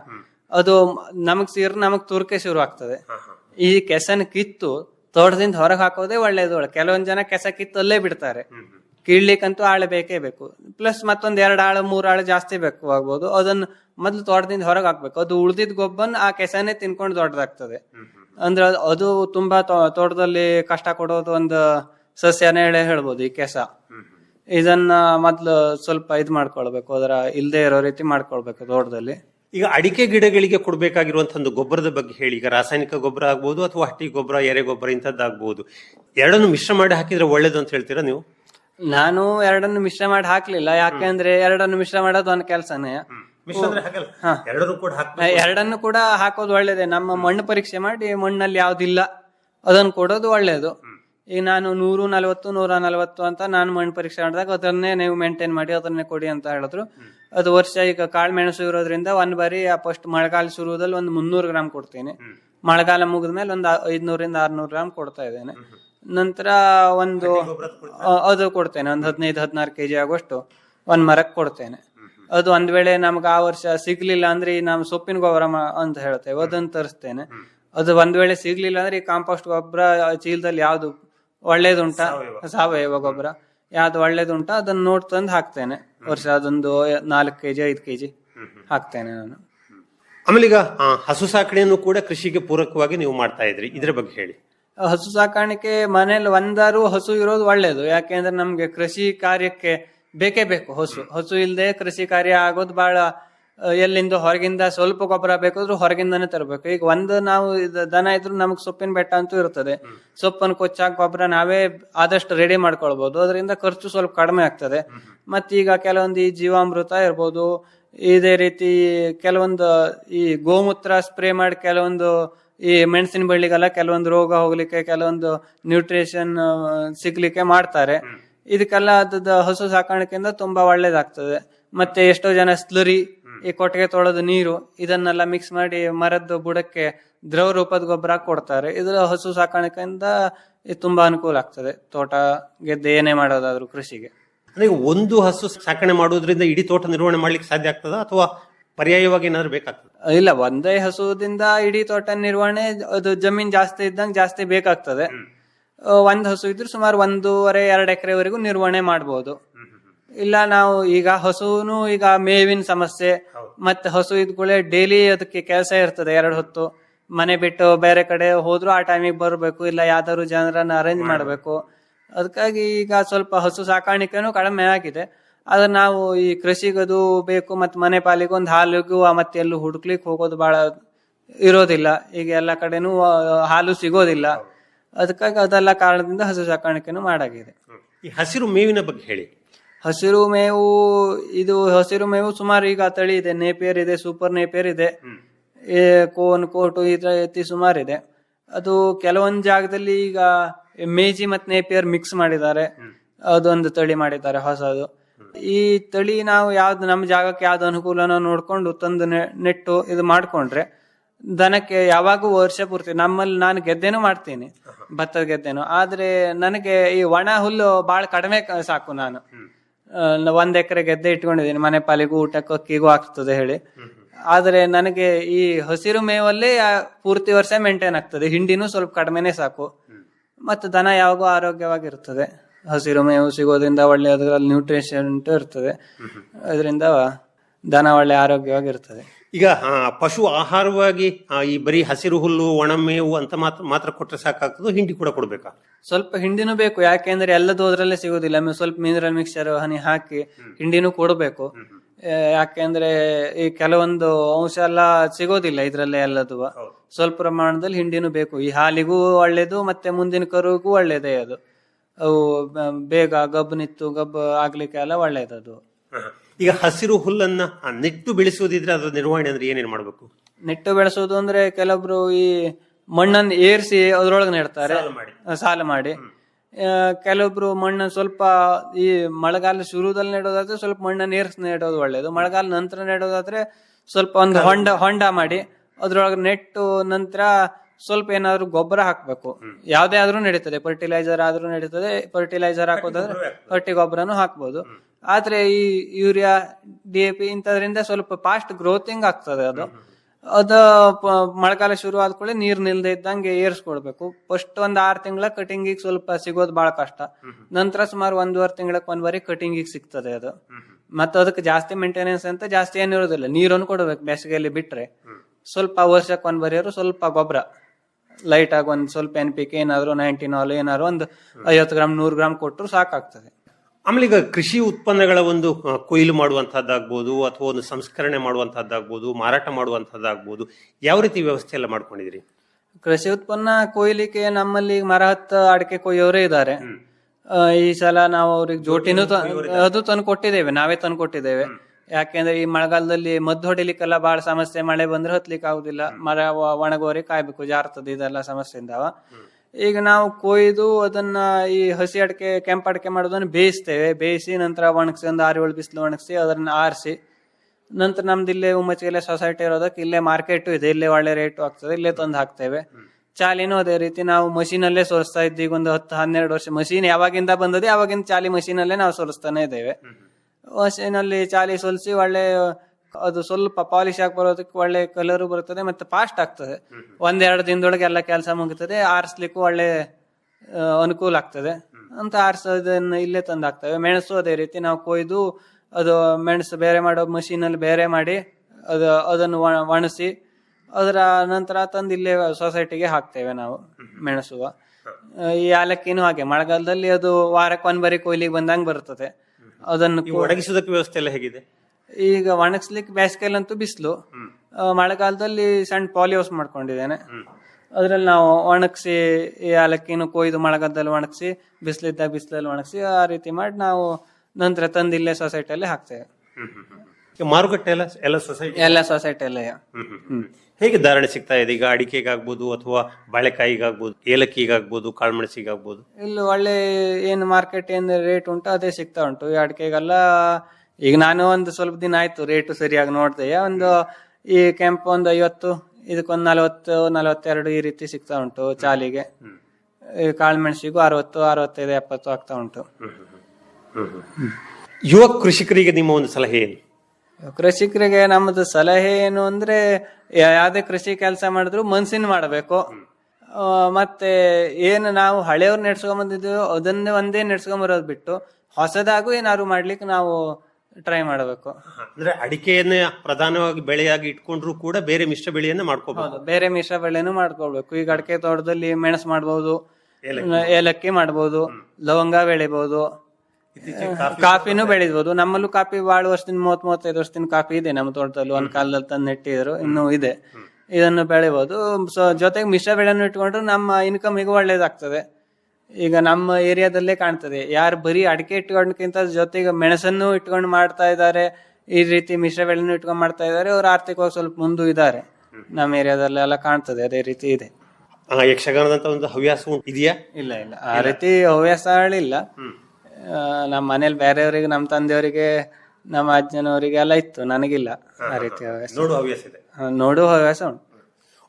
ಅದು ನಮಗ್ ಸೀರ್ ನಮಗ್ ತುರ್ಕೆ ಶುರು ಆಗ್ತದೆ. ಈ ಕೆಸನ ಕಿತ್ತು ತೋಟದಿಂದ ಹೊರಗೆ ಹಾಕೋದೇ ಒಳ್ಳೇದು. ಕೆಲವೊಂದ್ ಜನ ಕೆಸ ಕಿತ್ತು ಅಲ್ಲೇ ಬಿಡ್ತಾರೆ ಕೀಳ್ಲಿಕ್ಕಂತೂ ಆಳು ಬೇಕೇ ಬೇಕು. ಪ್ಲಸ್ ಮತ್ತೊಂದ್ ಎರಡು ಆಳು, ಮೂರ್ ಆಳು ಜಾಸ್ತಿ ಬೇಕು ಆಗ್ಬೋದು. ಅದನ್ನ ಮೊದಲು ತೋಟದಿಂದ ಹೊರಗೆ ಹಾಕ್ಬೇಕು. ಅದು ಉಳ್ದಿದ್ ಗೊಬ್ಬನ್ ಆ ಕೆಸನೇ ತಿನ್ಕೊಂಡು ದೊಡ್ಡದಾಗ್ತದೆ. ಅಂದ್ರೆ ಅದು- ತುಂಬಾ ತೋಟದಲ್ಲಿ ಕಷ್ಟ ಕೊಡೋದು ಒಂದು ಸಸ್ಯನೇ ಹೇಳಿ ಹೇಳ್ಬೋದು ಈ ಕೆಸ. ಇದನ್ನ ಮೊದ್ಲು ಸ್ವಲ್ಪ ಇದ್ ಮಾಡ್ಕೊಳ್ಬೇಕು. ಅದರ ಇಲ್ದೇ ಇರೋ ರೀತಿ ಮಾಡ್ಕೊಳ್ಬೇಕು ತೋಟದಲ್ಲಿ. ಈಗ ಅಡಿಕೆ ಗಿಡಗಳಿಗೆ ಕೊಡಬೇಕಾಗಿರುವಂತಹ ಒಂದು ಗೊಬ್ಬರದ ಬಗ್ಗೆ ಹೇಳಿ. ಈಗ ರಾಸಾಯನಿಕ ಗೊಬ್ಬರ ಆಗ್ಬೋದು ಅಥವಾ ಹಟ್ಟಿ ಗೊಬ್ಬರ, ಎರೆ ಗೊಬ್ಬರ ಇಂಥದ್ದಾಗ್ಬೋದು. ಎರಡನ್ನು ಮಿಶ್ರ ಮಾಡಿ ಹಾಕಿದ್ರೆ ಒಳ್ಳೇದು ಅಂತ ಹೇಳ್ತೀರಾ ನೀವು? ನಾನು ಎರಡನ್ನು ಮಿಶ್ರ ಮಾಡಿ ಹಾಕ್ಲಿಲ್ಲ. ಯಾಕೆಂದ್ರೆ ಎರಡನ್ನು ಮಿಶ್ರ ಮಾಡೋದು ಒಂದ್ ಕೆಲ್ಸನೇ. ಮಿಶ್ರ ಹಾಕಲ್ಲ. ಕೂಡ ಎರಡನ್ನು ಕೂಡ ಹಾಕೋದು ಒಳ್ಳೇದೇ. ನಮ್ಮ ಮಣ್ಣು ಪರೀಕ್ಷೆ ಮಾಡಿ ಮಣ್ಣಲ್ಲಿ ಯಾವ್ದಿಲ್ಲ ಅದನ್ನು ಕೊಡೋದು ಒಳ್ಳೇದು. ಈಗ ನಾನು ನೂರು ನಲವತ್ತು ನೂರ ನಲವತ್ತು ಅಂತ ನಾನು ಮಣ್ಣು ಪರೀಕ್ಷೆ ಮಾಡಿದಾಗ ಅದನ್ನೇ ನೀವು ಮೇಂಟೈನ್ ಮಾಡಿ ಅದನ್ನೇ ಕೊಡಿ ಅಂತ ಹೇಳಿದ್ರು. ಅದು ವರ್ಷ ಈಗ ಕಾಳು ಮೆಣಸು ಇರೋದ್ರಿಂದ ಒಂದ್ ಬಾರಿ ಫಸ್ಟ್ ಮಳೆಗಾಲ ಶುರುವುದಲ್ಲಿ ಒಂದು ಮುನ್ನೂರು ಗ್ರಾಮ್ ಕೊಡ್ತೀನಿ. ಮಳೆಗಾಲ ಮುಗಿದ್ಮೇಲೆ ಒಂದು ಐದ್ನೂರಿಂದ ಆರ್ನೂರು ಗ್ರಾಮ್ ಕೊಡ್ತಾ ಇದ್ದೇನೆ. ನಂತರ ಒಂದು ಅದು ಕೊಡ್ತೇನೆ. ಒಂದು ಹದಿನೈದು ಹದಿನಾರು ಕೆಜಿ ಆಗುವಷ್ಟು ಒಂದ್ ಮರಕ್ಕೆ ಕೊಡ್ತೇನೆ. ಅದು ಒಂದ್ ವೇಳೆ ನಮ್ಗೆ ಆ ವರ್ಷ ಸಿಗ್ಲಿಲ್ಲ ಅಂದ್ರೆ ಈ ನಾವು ಸೊಪ್ಪಿನ ಗೊಬ್ಬರ ಅಂತ ಹೇಳ್ತೇವೆ. ಅದನ್ನ ತರಿಸ್ತೇನೆ. ಅದು ಒಂದ್ ವೇಳೆ ಸಿಗ್ಲಿಲ್ಲ ಅಂದ್ರೆ ಈ ಕಾಂಪೋಸ್ಟ್ ಗೊಬ್ಬರ ಚೀಲದಲ್ಲಿ ಯಾವ್ದು ಒಳ್ಳೇದುಂಟ? ಸಾವಯವ. ಗೊಬ್ಬರ. ಯಾವ್ದು ಒಳ್ಳೇದುಂಟ ಅದನ್ನ ನೋಡ್ ತಂದು ಹಾಕ್ತೇನೆ. ವರ್ಷ ಅದೊಂದು ನಾಲ್ಕು ಕೆಜಿ ಐದು ಕೆಜಿ ಹಾಕ್ತೇನೆ ನಾನು. ಆಮೇಲೆ ಈಗ ಹಸು ಸಾಕಣೆಯನ್ನು ಕೂಡ ಕೃಷಿಗೆ ಪೂರಕವಾಗಿ ನೀವು ಮಾಡ್ತಾ ಇದ್ರಿ. ಇದ್ರ ಬಗ್ಗೆ ಹೇಳಿ. ಹಸು ಸಾಕಾಣಿಕೆ ಮನೇಲಿ ಒಂದಾರು ಹಸು ಇರೋದು ಒಳ್ಳೇದು. ಯಾಕೆಂದ್ರೆ ನಮ್ಗೆ ಕೃಷಿ ಕಾರ್ಯಕ್ಕೆ ಬೇಕೇ ಬೇಕು ಹಸು. ಹಸು ಇಲ್ಲದೆ ಕೃಷಿ ಕಾರ್ಯ ಆಗೋದು ಬಹಳ ಎಲ್ಲಿಂದ ಹೊರಗಿಂದ ಸ್ವಲ್ಪ ಗೊಬ್ಬರ ಬೇಕಾದ್ರೂ ಹೊರಗಿಂದನೇ ತರಬೇಕು. ಈಗ ಒಂದು ನಾವು ದನ ಇದ್ರು ನಮ್ಗೆ ಸೊಪ್ಪಿನ ಬೆಟ್ಟ ಅಂತೂ ಇರ್ತದೆ. ಸೊಪ್ಪನ್ನು ಕೊಚ್ಚಾಕ ಗೊಬ್ಬರ ನಾವೇ ಆದಷ್ಟು ರೆಡಿ ಮಾಡ್ಕೊಳ್ಬಹುದು ಅದರಿಂದ ಖರ್ಚು ಸ್ವಲ್ಪ ಕಡಿಮೆ ಆಗ್ತದೆ. ಮತ್ತೀಗ ಕೆಲವೊಂದು ಈ ಜೀವಾಮೃತ ಇರ್ಬೋದು. ಇದೇ ರೀತಿ ಕೆಲವೊಂದು ಈ ಗೋಮೂತ್ರ ಸ್ಪ್ರೇ ಮಾಡಿ ಕೆಲವೊಂದು ಈ ಮೆಣಸಿನ ಬಳ್ಳಿಗೆಲ್ಲ ಕೆಲವೊಂದು ರೋಗ ಹೋಗ್ಲಿಕ್ಕೆ ಕೆಲವೊಂದು ನ್ಯೂಟ್ರಿಷನ್ ಸಿಗ್ಲಿಕ್ಕೆ ಮಾಡ್ತಾರೆ. ಇದಕ್ಕೆಲ್ಲ ಅದ ಹಸು ಸಾಕಾಣಿಕೆಯಿಂದ ತುಂಬಾ ಒಳ್ಳೇದಾಗ್ತದೆ. ಮತ್ತೆ ಎಷ್ಟೋ ಜನ ಸ್ಲುರಿ ಈ ಕೊಟ್ಟಿಗೆ ತೊಳೆದ ನೀರು ಇದನ್ನೆಲ್ಲ ಮಿಕ್ಸ್ ಮಾಡಿ ಮರದ ಬುಡಕ್ಕೆ ದ್ರವ ರೂಪದ ಗೊಬ್ಬರ ಕೊಡ್ತಾರೆ. ಇದರ ಹಸು ಸಾಕಾಣಿಕೆಯಿಂದ ತುಂಬಾ ಅನುಕೂಲ ಆಗ್ತದೆ. ತೋಟ ಗೆದ್ದೆ ಏನೇ ಮಾಡೋದಾದ್ರು ಕೃಷಿಗೆ. ಅಂದ್ರೆ ಒಂದು ಹಸು ಸಾಕಣೆ ಮಾಡೋದ್ರಿಂದ ಇಡೀ ತೋಟ ನಿರ್ವಹಣೆ ಮಾಡ್ಲಿಕ್ಕೆ ಸಾಧ್ಯ ಆಗ್ತದ ಅಥವಾ ಪರ್ಯಾಯವಾಗಿ ಏನಾದ್ರು ಬೇಕಾಗ್ತದೆ? ಇಲ್ಲ ಒಂದೇ ಹಸುದಿಂದ ಇಡೀ ತೋಟ ನಿರ್ವಹಣೆ ಅದು ಜಮೀನ್ ಜಾಸ್ತಿ ಇದ್ದಂಗೆ ಜಾಸ್ತಿ ಬೇಕಾಗ್ತದೆ. ಒಂದ್ ಹಸು ಇದ್ರೆ ಸುಮಾರು ಒಂದೂವರೆ ಎರಡು ಎಕರೆವರೆಗೂ ನಿರ್ವಹಣೆ ಮಾಡಬಹುದು ಇಲ್ಲ ನಾವು ಈಗ ಹಸುನು ಈಗ ಮೇವಿನ ಸಮಸ್ಯೆ. ಮತ್ತೆ ಹಸು ಇದ್ಕೊಳ್ಳೆ ಡೈಲಿ ಅದಕ್ಕೆ ಕೆಲಸ ಇರ್ತದೆ ಎರಡು ಹೊತ್ತು. ಮನೆ ಬಿಟ್ಟು ಬೇರೆ ಕಡೆ ಹೋದ್ರು ಆ ಟೈಮಿಗೆ ಬರಬೇಕು ಇಲ್ಲ ಯಾವ್ದಾದ್ರು ಜನರನ್ನ ಅರೇಂಜ್ ಮಾಡಬೇಕು. ಅದಕ್ಕಾಗಿ ಈಗ ಸ್ವಲ್ಪ ಹಸು ಸಾಕಾಣಿಕೆನೂ ಕಡಿಮೆ ಆಗಿದೆ. ಆದ್ರೆ ನಾವು ಈ ಕೃಷಿಗದು ಬೇಕು ಮತ್ತೆ ಮನೆ ಪಾಲಿಗೆ ಒಂದು ಹಾಲಿಗೂ ಮತ್ತೆ ಎಲ್ಲೂ ಹುಡುಕ್ಲಿಕ್ಕೆ ಹೋಗೋದು ಬಹಳ ಇರೋದಿಲ್ಲ. ಈಗ ಎಲ್ಲ ಕಡೆನೂ ಹಾಲು ಸಿಗೋದಿಲ್ಲ. ಅದಕ್ಕಾಗಿ ಅದೆಲ್ಲ ಕಾರಣದಿಂದ ಹಸು ಸಾಕಾಣಿಕೆನೂ ಮಾಡಾಗಿದೆ. ಈ ಹಸಿರು ಮೇವಿನ ಬಗ್ಗೆ ಹೇಳಿ. ಹಸಿರು ಮೇವು ಇದು ಹಸಿರು ಮೇವು ಸುಮಾರು ಈಗ ತಳಿ ಇದೆ. ನೇಪಿಯರ್ ಇದೆ ಸೂಪರ್ ನೇಪಿಯರ್ ಇದೆ. ಕೋನ್ ಕೋಟು ಈ ಸುಮಾರು ಇದೆ. ಅದು ಕೆಲವೊಂದು ಜಾಗದಲ್ಲಿ ಈಗ ಮೇಜಿ ಮತ್ತು ನೇಪಿಯರ್ ಮಿಕ್ಸ್ ಮಾಡಿದ್ದಾರೆ. ಅದೊಂದು ತಳಿ ಮಾಡಿದ್ದಾರೆ ಹೊಸದು. ಈ ತಳಿ ನಾವು ಯಾವ್ದು ನಮ್ಮ ಜಾಗಕ್ಕೆ ಯಾವ್ದು ಅನುಕೂಲನೋ ನೋಡ್ಕೊಂಡು ತಂದು ನೆಟ್ಟು ಇದು ಮಾಡ್ಕೊಂಡ್ರೆ ದನಕ್ಕೆ ಯಾವಾಗೂ ವರ್ಷ ಪೂರ್ತಿ ನಮ್ಮಲ್ಲಿ ನಾನು ಗೆದ್ದೆನೂ ಮಾಡ್ತೀನಿ ಭತ್ತದ ಗೆದ್ದೆನು. ಆದ್ರೆ ನನಗೆ ಈ ಒಣ ಹುಲ್ಲು ಬಹಳ ಕಡಿಮೆ ಸಾಕು ನಾನು. ಒಂದ್ ಎಕರೆ ಗೆದ್ದೆ ಇಟ್ಕೊಂಡಿದ್ದೀನಿ ಮನೆ ಪಾಲಿಗೂ ಊಟಕ್ಕೂ ಅಕ್ಕಿಗೂ ಆಗ್ತದೆ ಹೇಳಿ. ಆದ್ರೆ ನನಗೆ ಈ ಹಸಿರು ಮೇವಲ್ಲೇ ಪೂರ್ತಿ ವರ್ಷ ಮೇಂಟೈನ್ ಆಗ್ತದೆ ಹಿಂಡಿನೂ ಸ್ವಲ್ಪ ಕಡಿಮೆನೆ ಸಾಕು. ಮತ್ತು ದನ ಯಾವಾಗೂ ಆರೋಗ್ಯವಾಗಿರ್ತದೆ. ಹಸಿರು ಮೇವು ಸಿಗೋದ್ರಿಂದ ಒಳ್ಳೆ ಅದರಲ್ಲಿ ನ್ಯೂಟ್ರಿಷನ್ ಇರ್ತದೆ. ಅದರಿಂದ ದನ ಒಳ್ಳೆ ಆರೋಗ್ಯವಾಗಿರ್ತದೆ. ಈಗ ಪಶು ಆಹಾರವಾಗಿ ಈ ಬರೀ ಹಸಿರು ಹುಲ್ಲು ಒಣ ಮೇವು ಅಂತ ಮಾತ್ರ ಮಾತ್ರ ಕೊಟ್ಟರೆ ಸಾಕಾಗ್ತದೆ ಹಿಂಡಿ ಕೂಡ ಕೊಡಬೇಕಾ? ಸ್ವಲ್ಪ ಹಿಂಡಿನೂ ಬೇಕು. ಯಾಕೆಂದ್ರೆ ಎಲ್ಲದೂ ಅದರಲ್ಲೇ ಸಿಗೋದಿಲ್ಲ ಸ್ವಲ್ಪ ಮಿನರಲ್ ಮಿಕ್ಸರ್ ಹನಿ ಹಾಕಿ ಹಿಂಡಿನೂ ಕೊಡಬೇಕು. ಯಾಕೆಂದ್ರೆ ಈ ಕೆಲವೊಂದು ಅಂಶ ಎಲ್ಲ ಸಿಗೋದಿಲ್ಲ ಇದ್ರಲ್ಲೇ ಎಲ್ಲದು. ಸ್ವಲ್ಪ ಪ್ರಮಾಣದಲ್ಲಿ ಹಿಂಡಿನೂ ಬೇಕು. ಈ ಹಾಲಿಗೂ ಒಳ್ಳೇದು ಮತ್ತೆ ಮುಂದಿನ ಕರುಗೂ ಒಳ್ಳೇದೇ ಅದು. ಅವು ಬೇಗ ಗಬ್ ನಿತ್ತು ಗಬ್ಬು ಆಗ್ಲಿಕ್ಕೆ ಎಲ್ಲ ಒಳ್ಳೇದದು. ಈಗ ಹಸಿರು ಹುಲ್ಲನ್ನ ನೆಟ್ಟು ಬೆಳೆಸುವುದಿದ್ರೆ ಅದರ ನಿರ್ವಹಣೆ ಅಂದ್ರೆ ಏನೇನು ಮಾಡಬೇಕು? ನೆಟ್ಟು ಬೆಳೆಸೋದು ಅಂದ್ರೆ ಕೆಲವೊಬ್ರು ಈ ಮಣ್ಣನ್ನು ಏರಿಸಿ ಅದ್ರೊಳಗೆ ನೆಡ್ತಾರೆ. ಸಾಲ ಮಾಡಿ. ಆ, ಕೆಲವೊಬ್ರು ಮಣ್ಣನ್ನು ಸ್ವಲ್ಪ ಈ ಮಳೆಗಾಲ ಶುರುದಲ್ಲಿ ನೆಡೋದಾದ್ರೆ ಸ್ವಲ್ಪ ಮಣ್ಣನ್ನು ಏರಿಸಿ ನೆಡೋದು ಒಳ್ಳೇದು. ಮಳೆಗಾಲ ನಂತರ ನೆಡೋದಾದ್ರೆ ಸ್ವಲ್ಪ ಒಂದು ಹೊಂಡ ಹೊಂಡ ಮಾಡಿ ಅದ್ರೊಳಗೆ ನೆಟ್ಟು ನಂತರ ಸ್ವಲ್ಪ ಏನಾದ್ರು ಗೊಬ್ಬರ ಹಾಕ್ಬೇಕು. ಯಾವ್ದೇ ಆದ್ರೂ ನಡೀತದೆ. ಫರ್ಟಿಲೈಸರ್ ಆದ್ರೂ ನಡೀತದೆ. ಫರ್ಟಿಲೈಸರ್ ಹಾಕೋದಾದ್ರೆ ಫರ್ಟಿ ಗೊಬ್ಬರನು ಹಾಕ್ಬೋದು. ಆದ್ರೆ ಈ ಯೂರಿಯಾ ಡಿ ಎ ಪಿ ಇಂಥದ್ರಿಂದ ಸ್ವಲ್ಪ ಫಾಸ್ಟ್ ಗ್ರೋತಿಂಗ್ ಆಗ್ತದೆ ಅದು. ಅದ ಮಳೆಗಾಲ ಶುರು ಆದ್ಕೊಳ್ಳಿ ನೀರ್ ನಿಲ್ದೇ ಇದ್ದಂಗೆ ಏರ್ಸ್ಕೊಡ್ಬೇಕು. ಫಸ್ಟ್ ಒಂದ್ ಆರ್ ತಿಂಗಳ ಕಟಿಂಗಿಗೆ ಸ್ವಲ್ಪ ಸಿಗೋದು ಬಹಳ ಕಷ್ಟ. ನಂತರ ಸುಮಾರು ಒಂದೂವರೆ ತಿಂಗಳಕ್ಕೆ ಒಂದ್ವರೆ ಕಟಿಂಗಿಗೆ ಸಿಗ್ತದೆ ಅದು. ಮತ್ತೆ ಅದಕ್ಕೆ ಜಾಸ್ತಿ ಮೇಂಟೆನೆನ್ಸ್ ಅಂತ ಜಾಸ್ತಿ ಏನಿರೋದಿಲ್ಲ ನೀರನ್ನು ಕೊಡ್ಬೇಕು ಬೇಸಿಗೆಯಲ್ಲಿ ಬಿಟ್ರೆ. ಸ್ವಲ್ಪ ವರ್ಷಕ್ಕೆ ಒಂದ್ ಬರೆಯೋರು ಸ್ವಲ್ಪ ಗೊಬ್ಬರ. ಲೈಟ್ ಆಗಿ ಒಂದ್ ಸ್ವಲ್ಪ ಎನ್ ಪಿ ಕೆ ಏನಾದ್ರು ನೈನ್ಟೀನ್ ಆಲ್ ಏನಾದ್ರು ಒಂದು ಐವತ್ತು ಗ್ರಾಮ್ ನೂರು ಗ್ರಾಮ್ ಕೊಟ್ಟರು ಸಾಕಾಗ್ತದೆ. ಆಮೇಲೆ ಈಗ ಕೃಷಿ ಉತ್ಪನ್ನಗಳ ಒಂದು ಕೊಯ್ಲು ಮಾಡುವಂತಹದ್ದಾಗ್ಬೋದು ಅಥವಾ ಒಂದು ಸಂಸ್ಕರಣೆ ಮಾಡುವಂತಹದ್ದಾಗ್ಬೋದು ಮಾರಾಟ ಮಾಡುವಂತಹದ್ದಾಗ್ಬೋದು ಯಾವ ರೀತಿ ವ್ಯವಸ್ಥೆ ಎಲ್ಲ ಮಾಡ್ಕೊಂಡಿದ್ರಿ ಕೃಷಿ ಉತ್ಪನ್ನ ಕೊಯ್ಲಿಕ್ಕೆ ನಮ್ಮಲ್ಲಿ ಮರ ಹತ್ತ ಅಡಿಕೆ ಕೊಯ್ಯೋರೇ ಇದ್ದಾರೆ. ಈ ಸಲ ನಾವು ಅವ್ರಿಗೆ ಜೋಟಿನೂ ಅದು ತಂದು ಕೊಟ್ಟಿದ್ದೇವೆ ನಾವೇ ತಂದು ಕೊಟ್ಟಿದ್ದೇವೆ. ಯಾಕೆಂದ್ರೆ ಈ ಮಳೆಗಾಲದಲ್ಲಿ ಮದ್ದು ಹೊಡಿಲಿಕ್ಕೆಲ್ಲ ಬಹಳ ಸಮಸ್ಯೆ ಮಳೆ ಬಂದ್ರೆ ಹೊತ್ತಲಿಕ್ಕೆ ಆಗುದಿಲ್ಲ. ಮರ ಒಣಗೋರಿ ಕಾಯ್ಬೇಕು ಜಾರ್ತದೆ ಇದೆಲ್ಲ ಸಮಸ್ಯೆ ಇದ್ದಾವ ಈಗ ನಾವು ಕೊಯ್ದು ಅದನ್ನ ಈ ಹಸಿ ಅಡಿಕೆ ಕೆಂಪು ಅಡಿಕೆ ಮಾಡೋದನ್ನ ಬೇಯಿಸ್ತೇವೆ. ಬೇಯಿಸಿ ನಂತರ ಒಣಗಿಸಿ ಒಂದು ಆರು ಏಳು ಬಿಸಿಲು ಒಣಗಿಸಿ ಅದನ್ನ ಆರಿಸಿ ನಂತರ ನಮ್ದು ಇಲ್ಲೇ ಉಮ್ಮಚಿಗೆಲ್ಲ ಸೊಸೈಟಿ ಇರೋದಕ್ಕೆ ಇಲ್ಲೇ ಮಾರ್ಕೆಟ್ ಇದೆ. ಇಲ್ಲೇ ಒಳ್ಳೆ ರೇಟು ಆಗ್ತದೆ. ಇಲ್ಲೇ ತಂದು ಹಾಕ್ತೇವೆ. ಚಾಲಿನೂ ಅದೇ ರೀತಿ ನಾವು ಮಷೀನಲ್ಲೇ ಸೋರಿಸ್ತಾ ಇದ್ದೀವಿ. ಒಂದು ಹತ್ತು ಹನ್ನೆರಡು ವರ್ಷ ಮಷೀನ್ ಯಾವಾಗಿಂದ ಬಂದದೆ ಅವಾಗಿಂದ ಚಾಲಿ ಮಷೀನಲ್ಲೇ ನಾವು ಸೋರಿಸ್ತಾನೆ ಇದ್ದೇವೆ. ಮಷೀನಲ್ಲಿ ಚಾಲಿ ಸೋಲಿಸಿ ಒಳ್ಳೆ ಅದು ಸ್ವಲ್ಪ ಪಾಲಿಶ್ ಆಗಿ ಬರೋದಕ್ಕೆ ಒಳ್ಳೆ ಕಲರ್ ಬರುತ್ತದೆ ಮತ್ತೆ ಫಾಸ್ಟ್ ಆಗ್ತದೆ. ಒಂದೆರಡು ದಿನದೊಳಗೆ ಎಲ್ಲ ಕೆಲಸ ಮುಗಿತದೆ ಆರಿಸ್ಲಿಕ್ಕೂ ಒಳ್ಳೆ ಅನುಕೂಲ ಆಗ್ತದೆ. ಅಂತ ಆರಿಸೋದನ್ನ ಇಲ್ಲೇ ತಂದು ಹಾಕ್ತೇವೆ ಮೆಣಸು ಅದೇ ರೀತಿ ನಾವು ಕೊಯ್ದು ಅದು ಮೆಣಸು ಬೇರೆ ಮಾಡೋ ಮಷೀನಲ್ಲಿ ಬೇರೆ ಮಾಡಿ ಅದು ಅದನ್ನು ಒಣ- ಒಣಸಿ ಅದರ ನಂತರ ತಂದು ಇಲ್ಲೇ ಸೊಸೈಟಿಗೆ ಹಾಕ್ತೇವೆ ನಾವು ಮೆಣಸು ಈ ಏಲಕ್ಕಿನೂ ಹಾಗೆ. ಮಳೆಗಾಲದಲ್ಲಿ ಅದು ವಾರಕ್ಕೆ ಒಂದ್ ಬರಿ ಕೊಯ್ಲಿಗೆ ಬಂದಂಗೆ ಬರ್ತದೆ ಅದನ್ನು ಈ ಒಣಗಿಸೋದಕ್ಕೆ ವ್ಯವಸ್ಥೆ ಎಲ್ಲ ಹೇಗಿದೆ? ಈಗ ಒಣಗಿಸ್ಲಿಕ್ಕೆ ಬೇಸಿಗೆಯಲ್ಲಂತೂ ಬಿಸಿಲು. ಮಳೆಗಾಲದಲ್ಲಿ ಸಣ್ಣ ಪಾಲಿಹೌಸ್ ಮಾಡ್ಕೊಂಡಿದ್ದೇನೆ. ಅದ್ರಲ್ಲಿ ನಾವು ಒಣಗಿಸಿ ಏಲಕ್ಕಿನೂ ಕೊಯ್ದು ಮಳೆಗಾಲದಲ್ಲಿ ಒಣಗಿಸಿ ಬಿಸಿಲಿದ್ದಾಗ ಬಿಸಿಲಲ್ಲಿ ಒಣಗಿಸಿ ಆ ರೀತಿ ಮಾಡಿ ನಾವು ನಂತರ ತಂದು ಇಲ್ಲೇ ಸೊಸೈಟಿಯಲ್ಲಿ ಹಾಕ್ತೇವೆ. ಮಾರುಕಟ್ಟೆ ಎಲ್ಲ ಎಲ್ಲ ಸೊಸೈಟಿ ಎಲ್ಲ ಸೊಸೈಟಿಯಲ್ಲೇ. ಹೇಗೆ ಧಾರಣೆ ಸಿಗ್ತಾ ಇದೆ? ಈಗ ಅಡಿಕೆಗಾಗ್ಬೋದು ಅಥವಾ ಬಾಳೆಕಾಯಿಗಾಗ್ಬೋದು ಏಲಕ್ಕಿಗಾಗ್ಬೋದು ಕಾಳುಮೆಣಸಿಗಾಗ್ಬೋದು? ಇಲ್ಲಿ ಒಳ್ಳೆ ಏನು ಮಾರ್ಕೆಟ್ ಏನು ರೇಟ್ ಉಂಟು ಅದೇ ಸಿಗ್ತಾ ಉಂಟು. ಈ ಅಡಿಕೆಗೆಲ್ಲ ಈಗ ನಾನು ಒಂದು ಸ್ವಲ್ಪ ದಿನ ಆಯ್ತು ರೇಟು ಸರಿಯಾಗಿ ನೋಡಿದೆ. ಒಂದು ಈ ಕೆಂಪು ಒಂದು ಐವತ್ತು ಇದಕ್ಕೊಂದು ನಲವತ್ತು ನಲವತ್ತೆರಡು ಈ ರೀತಿ ಸಿಗ್ತಾ ಉಂಟು ಚಾಲಿಗೆ. ಈ ಕಾಳುಮೆಣಸಿಗೂ ಅರವತ್ತು ಅರವತ್ತೈದು ಎಪ್ಪತ್ತು ಆಗ್ತಾ ಉಂಟು. ಯುವ ಕೃಷಿಕರಿಗೆ ನಿಮ್ಮ ಒಂದು ಸಲಹೆ ಏನು? ಕೃಷಿಕರಿಗೆ ನಮ್ಮದು ಸಲಹೆ ಏನು ಅಂದ್ರೆ ಯಾವ್ದೇ ಕೃಷಿ ಕೆಲಸ ಮಾಡಿದ್ರು ಮನ್ಸಿನ ಮಾಡಬೇಕು. ಆ, ಮತ್ತೆ ಏನು ನಾವು ಹಳೆಯವ್ರು ನಡ್ಸ್ಕೊಂಡ್ ಬಂದಿದ್ದೀವೋ ಅದನ್ನೇ ಒಂದೇ ನಡ್ಸ್ಕೊಂಡ್ ಬರೋದು ಬಿಟ್ಟು ಹೊಸದಾಗೂ ಏನಾದ್ರು ಮಾಡ್ಲಿಕ್ಕೆ ನಾವು ಟ್ರೈ ಮಾಡಬೇಕು. ಅಂದ್ರೆ ಅಡಿಕೆಯನ್ನೇ ಪ್ರಧಾನವಾಗಿ ಬೆಳೆಯಾಗಿ ಇಟ್ಕೊಂಡ್ರು ಕೂಡ ಬೇರೆ ಮಿಶ್ರ ಬೆಳೆಯನ್ನ ಮಾಡ್ಕೋಬಹುದು ಬೇರೆ ಮಿಶ್ರ ಬೆಳೆನೂ ಮಾಡ್ಕೊಳ್ಬೇಕು. ಈಗ ಅಡಿಕೆ ತೋಟದಲ್ಲಿ ಮೆಣಸು ಮಾಡ್ಬೋದು ಏಲಕ್ಕಿ. ಮಾಡ್ಬೋದು ಲವಂಗ ಬೆಳಿಬಹುದು ಕಾಫಿನೂ ಬೆಳಿಬಹುದು ನಮ್ಮಲ್ಲೂ ಕಾಫಿ ಬಹಳ ವರ್ಷದಿಂದ ಮೂವತ್ ಮೂವತ್ತೈದು ವರ್ಷದಿಂದ ಕಾಫಿ ಇದೆ. ನಮ್ಮ ತೋಟದಲ್ಲಿ ಒಂದ್ ಕಾಲದಲ್ಲಿ ತಂದು ನೆಟ್ಟಿದ್ರು. ಇನ್ನು ಇದೆ. ಇದನ್ನು ಬೆಳಿಬಹುದು ಸೊ ಜೊತೆಗೆ ಮಿಶ್ರ ಬೆಳೆಯನ್ನು ಇಟ್ಕೊಂಡ್ರೆ ನಮ್ಮ ಇನ್ಕಮ್ ಈಗ ಒಳ್ಳೇದಾಗ್ತದೆ. ಈಗ ನಮ್ಮ ಏರಿಯಾದಲ್ಲೇ ಕಾಣ್ತದೆ. ಯಾರು ಬರೀ ಅಡಿಕೆ ಇಟ್ಕೊಂಡ್ಕಿಂತ ಜೊತೆಗೆ ಮೆಣಸನ್ನು ಇಟ್ಕೊಂಡು ಮಾಡ್ತಾ ಇದ್ದಾರೆ. ಈ ರೀತಿ ಮಿಶ್ರ ಬೆಳೆಯನ್ನು ಇಟ್ಕೊಂಡು ಮಾಡ್ತಾ ಇದ್ದಾರೆ. ಅವ್ರು ಆರ್ಥಿಕವಾಗಿ ಸ್ವಲ್ಪ ಮುಂದೆ ಇದ್ದಾರೆ. ನಮ್ಮ ಏರಿಯಾದಲ್ಲೆಲ್ಲ ಕಾಣ್ತದೆ. ಅದೇ ರೀತಿ ಇದೆ. ಯಕ್ಷಗಾನದಂತ ಒಂದು ಹವ್ಯಾಸ ಇದೆಯಾ? ಇಲ್ಲ ಇಲ್ಲ. ಆ ರೀತಿ ಹವ್ಯಾಸಗಳಿಲ್ಲ ನಮ್ಮ ಮನೇಲಿ ಬೇರೆಯವರಿಗೆ ನಮ್ಮ ತಂದೆಯವರಿಗೆ ನಮ್ಮ ಅಜ್ಜನವರಿಗೆ ಎಲ್ಲ ಇತ್ತು. ನನಗಿಲ್ಲ ಆ ರೀತಿ ಹವ್ಯಾಸ. ನೋಡುವ ಹವ್ಯಾಸ ಇದೆ. ನೋಡುವ ಹವ್ಯಾಸ ಉಂಟು.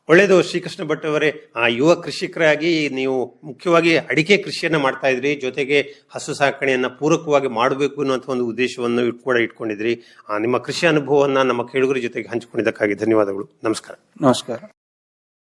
ಒಳ್ಳೆಯದು ಶ್ರೀಕೃಷ್ಣ ಭಟ್ ಅವರೇ. ಆ ಯುವ ಕೃಷಿಕರಾಗಿ ನೀವು ಮುಖ್ಯವಾಗಿ ಅಡಿಕೆ ಕೃಷಿಯನ್ನು ಮಾಡ್ತಾ ಇದ್ರಿ. ಜೊತೆಗೆ ಹಸು ಸಾಕಣೆಯನ್ನು ಪೂರಕವಾಗಿ ಮಾಡಬೇಕು ಅನ್ನುವಂಥ ಒಂದು ಉದ್ದೇಶವನ್ನು ಇಟ್ಟು ಕೂಡ ಇಟ್ಕೊಂಡಿದ್ರಿ. ಆ, ನಿಮ್ಮ ಕೃಷಿ ಅನುಭವವನ್ನ ನಮ್ಮ ಕೇಳುಗರ ಜೊತೆಗೆ ಹಂಚಿಕೊಂಡಿದ್ದಕ್ಕಾಗಿ ಧನ್ಯವಾದಗಳು. ನಮಸ್ಕಾರ. ನಮಸ್ಕಾರ.